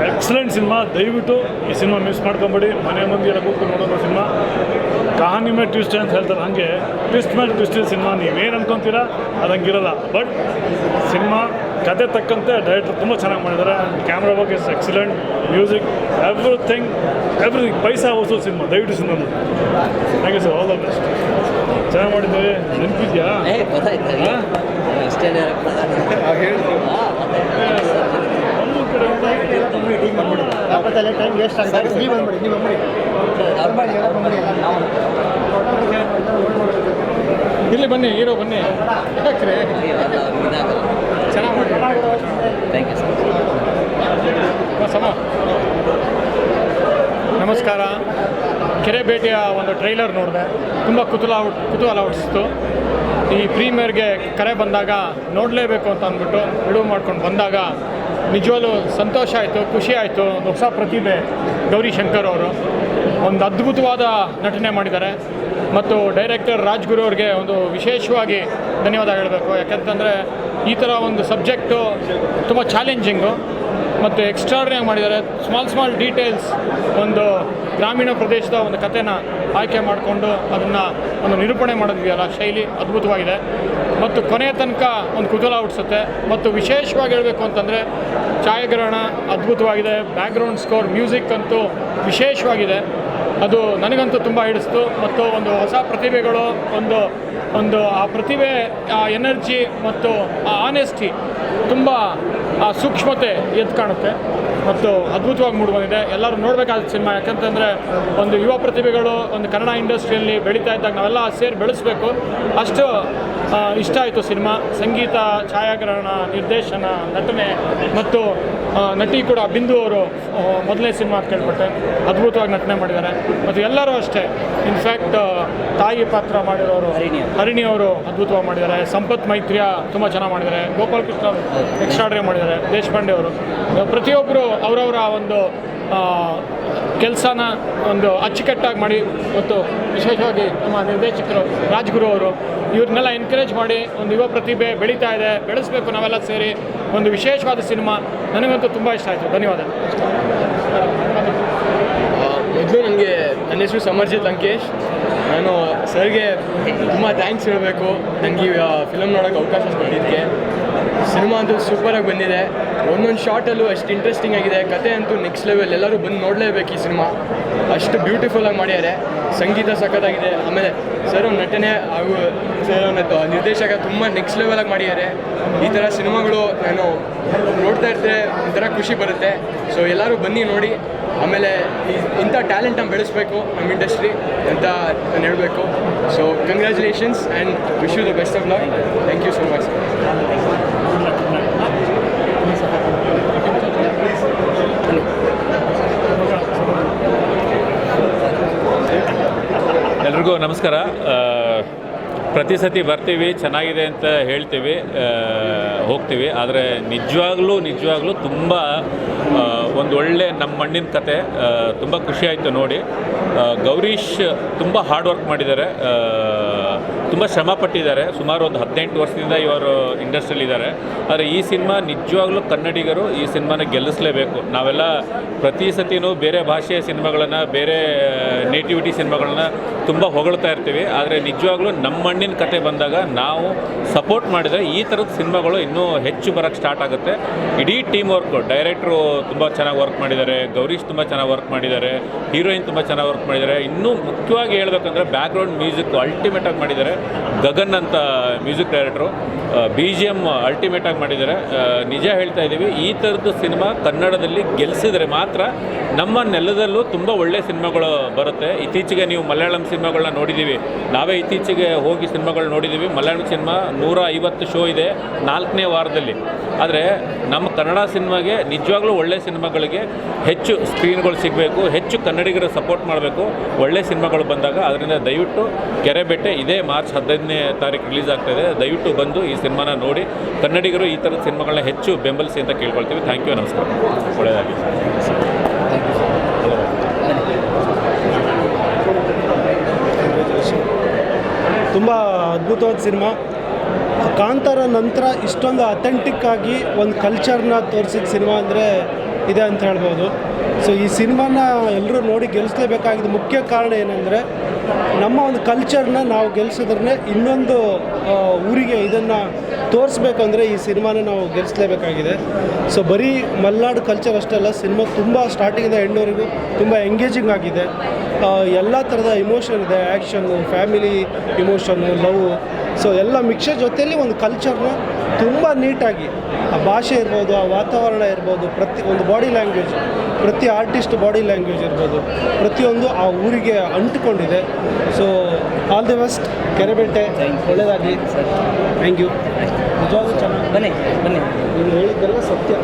Speaker 14: ಎಕ್ಸಲೆಂಟ್ ಸಿನಿಮಾ, ದಯವಿಟ್ಟು ಈ ಸಿನಿಮಾ ಮಿಸ್ ಮಾಡ್ಕೊಂಬೇಡಿ. ಮನೆ ಮಂದಿ ಎಲ್ಲ ಕೂತ್ಕೊಂಡು ನೋಡೋದು ಸಿನಿಮಾ. ಕಹಾನಿ ಮೇಲೆ ಟ್ವಿಸ್ಟ್ ಅಂತ ಹೇಳ್ತಾರೆ, ಹಾಗೆ ಟ್ವಿಸ್ಟ್ ಮೇಲೆ ಟ್ವಿಸ್ಟ್ ಸಿನಿಮಾ, ನೀವೇನು ಅನ್ಕೊಂತೀರಾ? ಅದು ಹಂಗಿರಲ್ಲ ಬಟ್ ಸಿನಿಮಾ ಕತೆ ತಕ್ಕಂತೆ ಡೈರೆಕ್ಟರ್ ತುಂಬ ಚೆನ್ನಾಗಿ ಮಾಡಿದ್ದಾರೆ. Camera work is excellent music everything everything ಪೈಸಾ ವಸೂಲ್ ಸಿನಿಮಾ ದಯವಿಟ್ಟು cinema thank you sir all the best ಚೆನ್ನಾಗಿ ಮಾಡಿದ್ದೀವಿ ನೆನಪಿದ್ಯಾ?
Speaker 15: ಇಲ್ಲಿ ಬನ್ನಿ ಹೀರೋ ಬನ್ನಿ.
Speaker 7: ಥ್ಯಾಂಕ್ ಯು ಸರ್
Speaker 15: ನಮಸ್ಕಾರ. ಕೆರೆ ಭೇಟಿಯ ಒಂದು ಟ್ರೈಲರ್ ನೋಡಿದೆ. ತುಂಬ ಕುತೂಹಲ ಕುತೂಹಲ ಹುಟ್ಟಿಸ್ತು. ಈ ಪ್ರೀಮಿಯರ್ಗೆ ಕರೆ ಬಂದಾಗ ನೋಡಲೇಬೇಕು ಅಂತ ಅಂದ್ಬಿಟ್ಟು ಬಿಡುವು ಮಾಡ್ಕೊಂಡು ಬಂದಾಗ ನಿಜವಾಗ್ಲೂ ಸಂತೋಷ ಆಯಿತು, ಖುಷಿ ಆಯಿತು. ಒಂದು ಹೊಸ ಪ್ರತಿಭೆ ಗೌರಿ ಶಂಕರ್ ಅವರು. ಒಂದು ಅದ್ಭುತವಾದ ನಟನೆ ಮಾಡಿದ್ದಾರೆ. ಮತ್ತು ಡೈರೆಕ್ಟರ್ ರಾಜ್ಗುರು ಅವ್ರಿಗೆ ಒಂದು ವಿಶೇಷವಾಗಿ ಧನ್ಯವಾದ ಹೇಳಬೇಕು. ಯಾಕಂತಂದರೆ ಈ ಥರ ಒಂದು ಸಬ್ಜೆಕ್ಟು ತುಂಬ ಚಾಲೆಂಜಿಂಗು ಮತ್ತು ಎಕ್ಸ್ಟ್ರಾರ್ಡಿನಾಗಿ ಮಾಡಿದ್ದಾರೆ. ಸ್ಮಾಲ್ ಸ್ಮಾಲ್ ಡೀಟೇಲ್ಸ್ ಒಂದು ಗ್ರಾಮೀಣ ಪ್ರದೇಶದ ಒಂದು ಕಥೆನ ಆಯ್ಕೆ ಮಾಡಿಕೊಂಡು ಅದನ್ನು ಒಂದು ನಿರೂಪಣೆ ಮಾಡೋದಿದೆಯಲ್ಲ ಶೈಲಿ ಅದ್ಭುತವಾಗಿದೆ. ಮತ್ತು ಕೊನೆಯ ತನಕ ಒಂದು ಕುತೂಹಲ ಹುಟ್ಟಿಸುತ್ತೆ. ಮತ್ತು ವಿಶೇಷವಾಗಿ ಹೇಳಬೇಕು ಅಂತಂದರೆ ಛಾಯಾಗ್ರಹಣ ಅದ್ಭುತವಾಗಿದೆ. ಬ್ಯಾಕ್ಗ್ರೌಂಡ್ ಸ್ಕೋರ್ ಮ್ಯೂಸಿಕ್ ಅಂತೂ ವಿಶೇಷವಾಗಿದೆ. ಅದು ನನಗಂತೂ ತುಂಬ ಹಿಡಿಸ್ತು. ಮತ್ತು ಒಂದು ಹೊಸ ಪ್ರತಿಭೆಗಳು, ಒಂದು ಒಂದು, ಆ ಪ್ರತಿಭೆ, ಆ ಎನರ್ಜಿ ಮತ್ತು ಆ ಆನೆಸ್ಟಿ ತುಂಬ, ಆ ಸೂಕ್ಷ್ಮತೆ ಎದ್ದು ಕಾಣುತ್ತೆ. ಮತ್ತು ಅದ್ಭುತವಾಗಿ ಮೂಡಿಬಂದಿದೆ. ಎಲ್ಲರೂ ನೋಡಬೇಕಾದ ಸಿನಿಮಾ. ಯಾಕಂತಂದರೆ ಒಂದು ಯುವ ಪ್ರತಿಭೆಗಳು ಒಂದು ಕನ್ನಡ ಇಂಡಸ್ಟ್ರಿಯಲ್ಲಿ ಬೆಳೀತಾ ಇದ್ದಾಗ ನಾವೆಲ್ಲ ಸೇರಿ ಬೆಳೆಸಬೇಕು. ಅಷ್ಟು ಇಷ್ಟ ಆಯಿತು ಸಿನಿಮಾ. ಸಂಗೀತ ಛಾಯಾಗ್ರಹಣ ನಿರ್ದೇಶನ ನಟನೆ ಮತ್ತು ನಟಿ ಕೂಡ ಬಿಂದು ಅವರು ಮೊದಲನೇ ಸಿನಿಮಾ ಅಂತ ಕೇಳ್ಪಟ್ಟೆ ಅದ್ಭುತವಾಗಿ ನಟನೆ ಮಾಡಿದ್ದಾರೆ. ಮತ್ತು ಎಲ್ಲರೂ ಅಷ್ಟೇ. ಇನ್ಫ್ಯಾಕ್ಟ್ ತಾಯಿ ಪಾತ್ರ ಮಾಡಿರೋರು
Speaker 7: ಹರಿಣಿ.
Speaker 15: ಹರಿಣಿ ಅವರು ಅದ್ಭುತವಾಗಿ ಮಾಡಿದ್ದಾರೆ. ಸಂಪತ್ ಮೈತ್ರಿಯ ತುಂಬ ಚೆನ್ನಾಗಿ ಮಾಡಿದ್ದಾರೆ. ಗೋಪಾಲ್ ಕೃಷ್ಣ ಅವರು ಎಕ್ಸ್ಟ್ರಾಡ್ರಿ ಮಾಡಿದ್ದಾರೆ. ದೇಶಪಾಂಡೆ ಅವರು. ಪ್ರತಿಯೊಬ್ಬರು ಅವರವರ ಒಂದು ಕೆಲಸನ ಒಂದು ಅಚ್ಚುಕಟ್ಟಾಗಿ ಮಾಡಿ ಮತ್ತು ವಿಶೇಷವಾಗಿ ನಮ್ಮ ನಿರ್ದೇಶಕರು, ರಾಜ್ಗುರು ಅವರು ಇವ್ರನ್ನೆಲ್ಲ ಎನ್ಕರೇಜ್ ಮಾಡಿ ಒಂದು ಯುವ ಪ್ರತಿಭೆ ಬೆಳೀತಾ ಇದೆ, ಬೆಳೆಸಬೇಕು ನಾವೆಲ್ಲ ಸೇರಿ ಒಂದು ವಿಶೇಷವಾದ ಸಿನಿಮಾ ನನಗಂತೂ ತುಂಬ ಇಷ್ಟ ಆಯಿತು. ಧನ್ಯವಾದ.
Speaker 16: ಮೊದಲು ನನಗೆ ನನ್ನ ಹೆಸರು ಸಮರ್ಜಿತ್ ಲಂಕೇಶ್. ನಾನು ಸರ್ಗೆ ತುಂಬ ಥ್ಯಾಂಕ್ಸ್ ಹೇಳಬೇಕು. ನನಗೆ ಫಿಲಮ್ ನೋಡೋಕ್ಕೆ ಅವಕಾಶ ಕೊಟ್ಟಿದ್ದಕ್ಕೆ. ಸಿನಿಮಾ ಅಂತೂ ಸೂಪರಾಗಿ ಬಂದಿದೆ. ಒಂದೊಂದು ಶಾರ್ಟಲ್ಲೂ ಅಷ್ಟು ಇಂಟ್ರೆಸ್ಟಿಂಗ್ ಆಗಿದೆ. ಕತೆ ಅಂತೂ ನೆಕ್ಸ್ಟ್ ಲೆವೆಲ್ ಎಲ್ಲರೂ ಬಂದು ನೋಡಲೇಬೇಕು ಈ ಸಿನಿಮಾ. ಅಷ್ಟು ಬ್ಯೂಟಿಫುಲ್ಲಾಗಿ ಮಾಡಿದ್ದಾರೆ ಸಂಗೀತ ಸಖತ್ತಾಗಿದೆ. ಆಮೇಲೆ ಸರ್ ಅವ್ರ ನಟನೆ ಹಾಗೂ ಸರ್ ಅವ್ರ ನಿರ್ದೇಶಕ ತುಂಬ ನೆಕ್ಸ್ಟ್ ಲೆವೆಲಾಗಿ ಮಾಡಿದ್ದಾರೆ ಈ ಥರ ಸಿನಿಮಾಗಳು ನಾನು ನೋಡ್ತಾ ಇರ್ತಾರೆ ಒಂಥರ ಖುಷಿ ಬರುತ್ತೆ. ಸೊ ಎಲ್ಲರೂ ಬನ್ನಿ ನೋಡಿ. ಆಮೇಲೆ ಇಂಥ ಟ್ಯಾಲೆಂಟನ್ನು ಬೆಳೆಸಬೇಕು ನಮ್ಮ ಇಂಡಸ್ಟ್ರಿ ಅಂತ ನಾನು ಹೇಳಬೇಕು. So congratulations and wish you the best of luck thank you so much
Speaker 17: ಎಲ್ರಿಗೂ ನಮಸ್ಕಾರ. ಪ್ರತಿ ಸತಿ ಬರ್ತೀವಿ ಚೆನ್ನಾಗಿದೆ ಅಂತ ಹೇಳ್ತೀವಿ ಹೋಗ್ತೀವಿ. ಆದರೆ ನಿಜವಾಗ್ಲೂ ನಿಜವಾಗ್ಲೂ ತುಂಬ ಒಂದು ಒಳ್ಳೆ ನಮ್ಮ ಮಣ್ಣಿನ ಕತೆ ತುಂಬ ಖುಷಿ ಆಯಿತು ನೋಡಿ. ಗೌರೀಶ್ ತುಂಬ ಹಾರ್ಡ್ ವರ್ಕ್ ಮಾಡಿದ್ದಾರೆ. ತುಂಬ ಶ್ರಮ ಪಟ್ಟಿದ್ದಾರೆ. ಸುಮಾರು ಒಂದು ಹದಿನೆಂಟು ವರ್ಷದಿಂದ ಇವರು ಇಂಡಸ್ಟ್ರಿಯಲ್ಲಿದ್ದಾರೆ ಆದರೆ ಈ ಸಿನಿಮಾ ನಿಜವಾಗ್ಲೂ ಕನ್ನಡಿಗರು ಈ ಸಿನಿಮಾನ ಗೆಲ್ಲಿಸಲೇಬೇಕು. ನಾವೆಲ್ಲ ಪ್ರತಿ ಸತಿನೂ ಬೇರೆ ಭಾಷೆಯ ಸಿನಿಮಾಗಳನ್ನು, ಬೇರೆ ನೇಟಿವಿಟಿ ಸಿನಿಮಾಗಳನ್ನ ತುಂಬ ಹೊಗಳ್ತಾ ಇರ್ತೀವಿ. ಆದರೆ ನಿಜವಾಗ್ಲೂ ನಮ್ಮ ಮಣ್ಣಿನ ಕತೆ ಬಂದಾಗ ನಾವು ಸಪೋರ್ಟ್ ಮಾಡಿದರೆ ಈ ಥರದ ಸಿನಿಮಾಗಳು ಇನ್ನೂ ಹೆಚ್ಚು ಬರೋಕ್ಕೆ ಸ್ಟಾರ್ಟ್ ಆಗುತ್ತೆ. ಇಡೀ ಟೀಮ್ ವರ್ಕು ಡೈರೆಕ್ಟ್ರು ತುಂಬ ಚೆನ್ನಾಗಿ ವರ್ಕ್ ಮಾಡಿದ್ದಾರೆ, ಗೌರೀಶ್ ತುಂಬ ಚೆನ್ನಾಗಿ ವರ್ಕ್ ಮಾಡಿದ್ದಾರೆ ಹೀರೋಯಿನ್ ತುಂಬ ಚೆನ್ನಾಗಿ ವರ್ಕ್ ಮಾಡಿದ್ದಾರೆ. ಇನ್ನೂ ಮುಖ್ಯವಾಗಿ ಹೇಳ್ಬೇಕಂದ್ರೆ ಬ್ಯಾಕ್ಗ್ರೌಂಡ್ ಮ್ಯೂಸಿಕ್ ಅಲ್ಟಿಮೇಟಾಗಿ ಮಾಡಿದ್ದಾರೆ. ಗಗನ್ ಅಂತ music director B G M ಅಲ್ಟಿಮೇಟಾಗಿ ಮಾಡಿದ್ದಾರೆ. ನಿಜ ಹೇಳ್ತಾ ಇದ್ದೀವಿ, ಈ ಥರದ್ದು ಸಿನಿಮಾ ಕನ್ನಡದಲ್ಲಿ ಗೆಲ್ಲಿಸಿದರೆ ಮಾತ್ರ ನಮ್ಮ ನೆಲದಲ್ಲೂ ತುಂಬ ಒಳ್ಳೆಯ ಸಿನಿಮಾಗಳು ಬರುತ್ತೆ. ಇತ್ತೀಚೆಗೆ ನೀವು ಮಲಯಾಳಂ ಸಿನಿಮಾಗಳನ್ನ ನೋಡಿದ್ದೀವಿ. ನಾವೇ ಇತ್ತೀಚೆಗೆ ಹೋಗಿ ಸಿನಿಮಾಗಳು ನೋಡಿದ್ದೀವಿ. ಮಲಯಾಳಂ ಸಿನಿಮಾ ನೂರ ಐವತ್ತು ಶೋ ಇದೆ ನಾಲ್ಕನೇ ವಾರದಲ್ಲಿ. ಆದರೆ ನಮ್ಮ ಕನ್ನಡ ಸಿನಿಮಾಗೆ ನಿಜವಾಗ್ಲೂ ಒಳ್ಳೆ ಸಿನಿಮಾಗಳಿಗೆ ಹೆಚ್ಚು ಸ್ಕ್ರೀನ್ಗಳು ಸಿಗಬೇಕು, ಹೆಚ್ಚು ಕನ್ನಡಿಗರ ಸಪೋರ್ಟ್ ಮಾಡಬೇಕು, ಒಳ್ಳೆ ಸಿನಿಮಾಗಳು ಬಂದಾಗ. ಅದರಿಂದ ದಯವಿಟ್ಟು ಕೆರೆಬೆಟ್ಟೆ ಇದೇ ಮಾರ್ಚ್ ಹದಿನೈದನೇ ತಾರೀಕು ರಿಲೀಸ್ ಆಗ್ತಾಯಿದೆ ದಯವಿಟ್ಟು ಬಂದು ಈ ಸಿನಿಮಾನ ನೋಡಿ. ಕನ್ನಡಿಗರು ಈ ಥರದ ಸಿನಿಮಾಗಳನ್ನ ಹೆಚ್ಚು ಬೆಂಬಲಿಸಿ ಅಂತ ಕೇಳ್ಕೊಳ್ತೀವಿ. Thank you. ನಮಸ್ಕಾರ. ಒಳ್ಳೆಯದಾಗಿ
Speaker 18: ತುಂಬ ಅದ್ಭುತವಾದ ಸಿನಿಮಾ. ಕಾಂತಾರ ನಂತರ ಇಷ್ಟೊಂದು ಅಥೆಂಟಿಕ್ ಆಗಿ ಒಂದು ಕಲ್ಚರ್ನ ತೋರಿಸಿದ ಸಿನಿಮಾ ಅಂದರೆ ಇದೆ ಅಂತ ಹೇಳ್ಬೋದು. ಸೊ ಈ ಸಿನಿಮಾನ ಎಲ್ಲರೂ ನೋಡಿ ಗೆಲ್ಲಿಸ್ಲೇಬೇಕಾಗಿದ್ದ ಮುಖ್ಯ ಕಾರಣ ಏನಂದರೆ, ನಮ್ಮ ಒಂದು ಕಲ್ಚರ್ನ ನಾವು ಗೆಲ್ಸಿದ್ರೆ ಇನ್ನೊಂದು ಊರಿಗೆ ಇದನ್ನು ತೋರಿಸ್ಬೇಕಂದ್ರೆ ಈ ಸಿನಿಮಾನ ನಾವು ಗೆಲ್ಲಿಸ್ಲೇಬೇಕಾಗಿದೆ ಸೊ ಬರೀ ಮಲೆನಾಡು ಕಲ್ಚರ್ ಅಷ್ಟೇ ಅಲ್ಲ, ಸಿನಿಮಾ ತುಂಬ ಸ್ಟಾರ್ಟಿಂಗಿಂದ ಎಂಡ್ವರೆಗೂ ತುಂಬ ಎಂಗೇಜಿಂಗ್ ಆಗಿದೆ. ಎಲ್ಲ ಥರದ ಇಮೋಷನ್ ಇದೆ ಆ್ಯಕ್ಷನ್ನು ಫ್ಯಾಮಿಲಿ ಇಮೋಷನ್ನು ಲವ್ ಸೊ ಎಲ್ಲ ಮಿಕ್ಸರ್ ಜೊತೆಯಲ್ಲಿ ಒಂದು ಕಲ್ಚರ್ನ ತುಂಬ ನೀಟಾಗಿ ಆ ಭಾಷೆ ಇರ್ಬೋದು ಆ ವಾತಾವರಣ ಇರ್ಬೋದು ಪ್ರತಿ ಒಂದು ಬಾಡಿ ಲ್ಯಾಂಗ್ವೇಜ್ ಪ್ರತಿ ಆರ್ಟಿಸ್ಟ್ ಬಾಡಿ ಲ್ಯಾಂಗ್ವೇಜ್ ಇರ್ಬೋದು ಪ್ರತಿಯೊಂದು ಆ ಊರಿಗೆ ಅಂಟುಕೊಂಡಿದೆ. So all the best Kerebete ಒಳ್ಳೆಯದಾಗಲಿ ಸರ್ ಥ್ಯಾಂಕ್ ಯು ನಿಜವಾಗ್ಲೂ ಚೆನ್ನಾಗಿ
Speaker 7: ಬನ್ನಿ ಬನ್ನಿ.
Speaker 18: ನೀವು ಹೇಳಿದ್ದೆಲ್ಲ ಸತ್ಯ.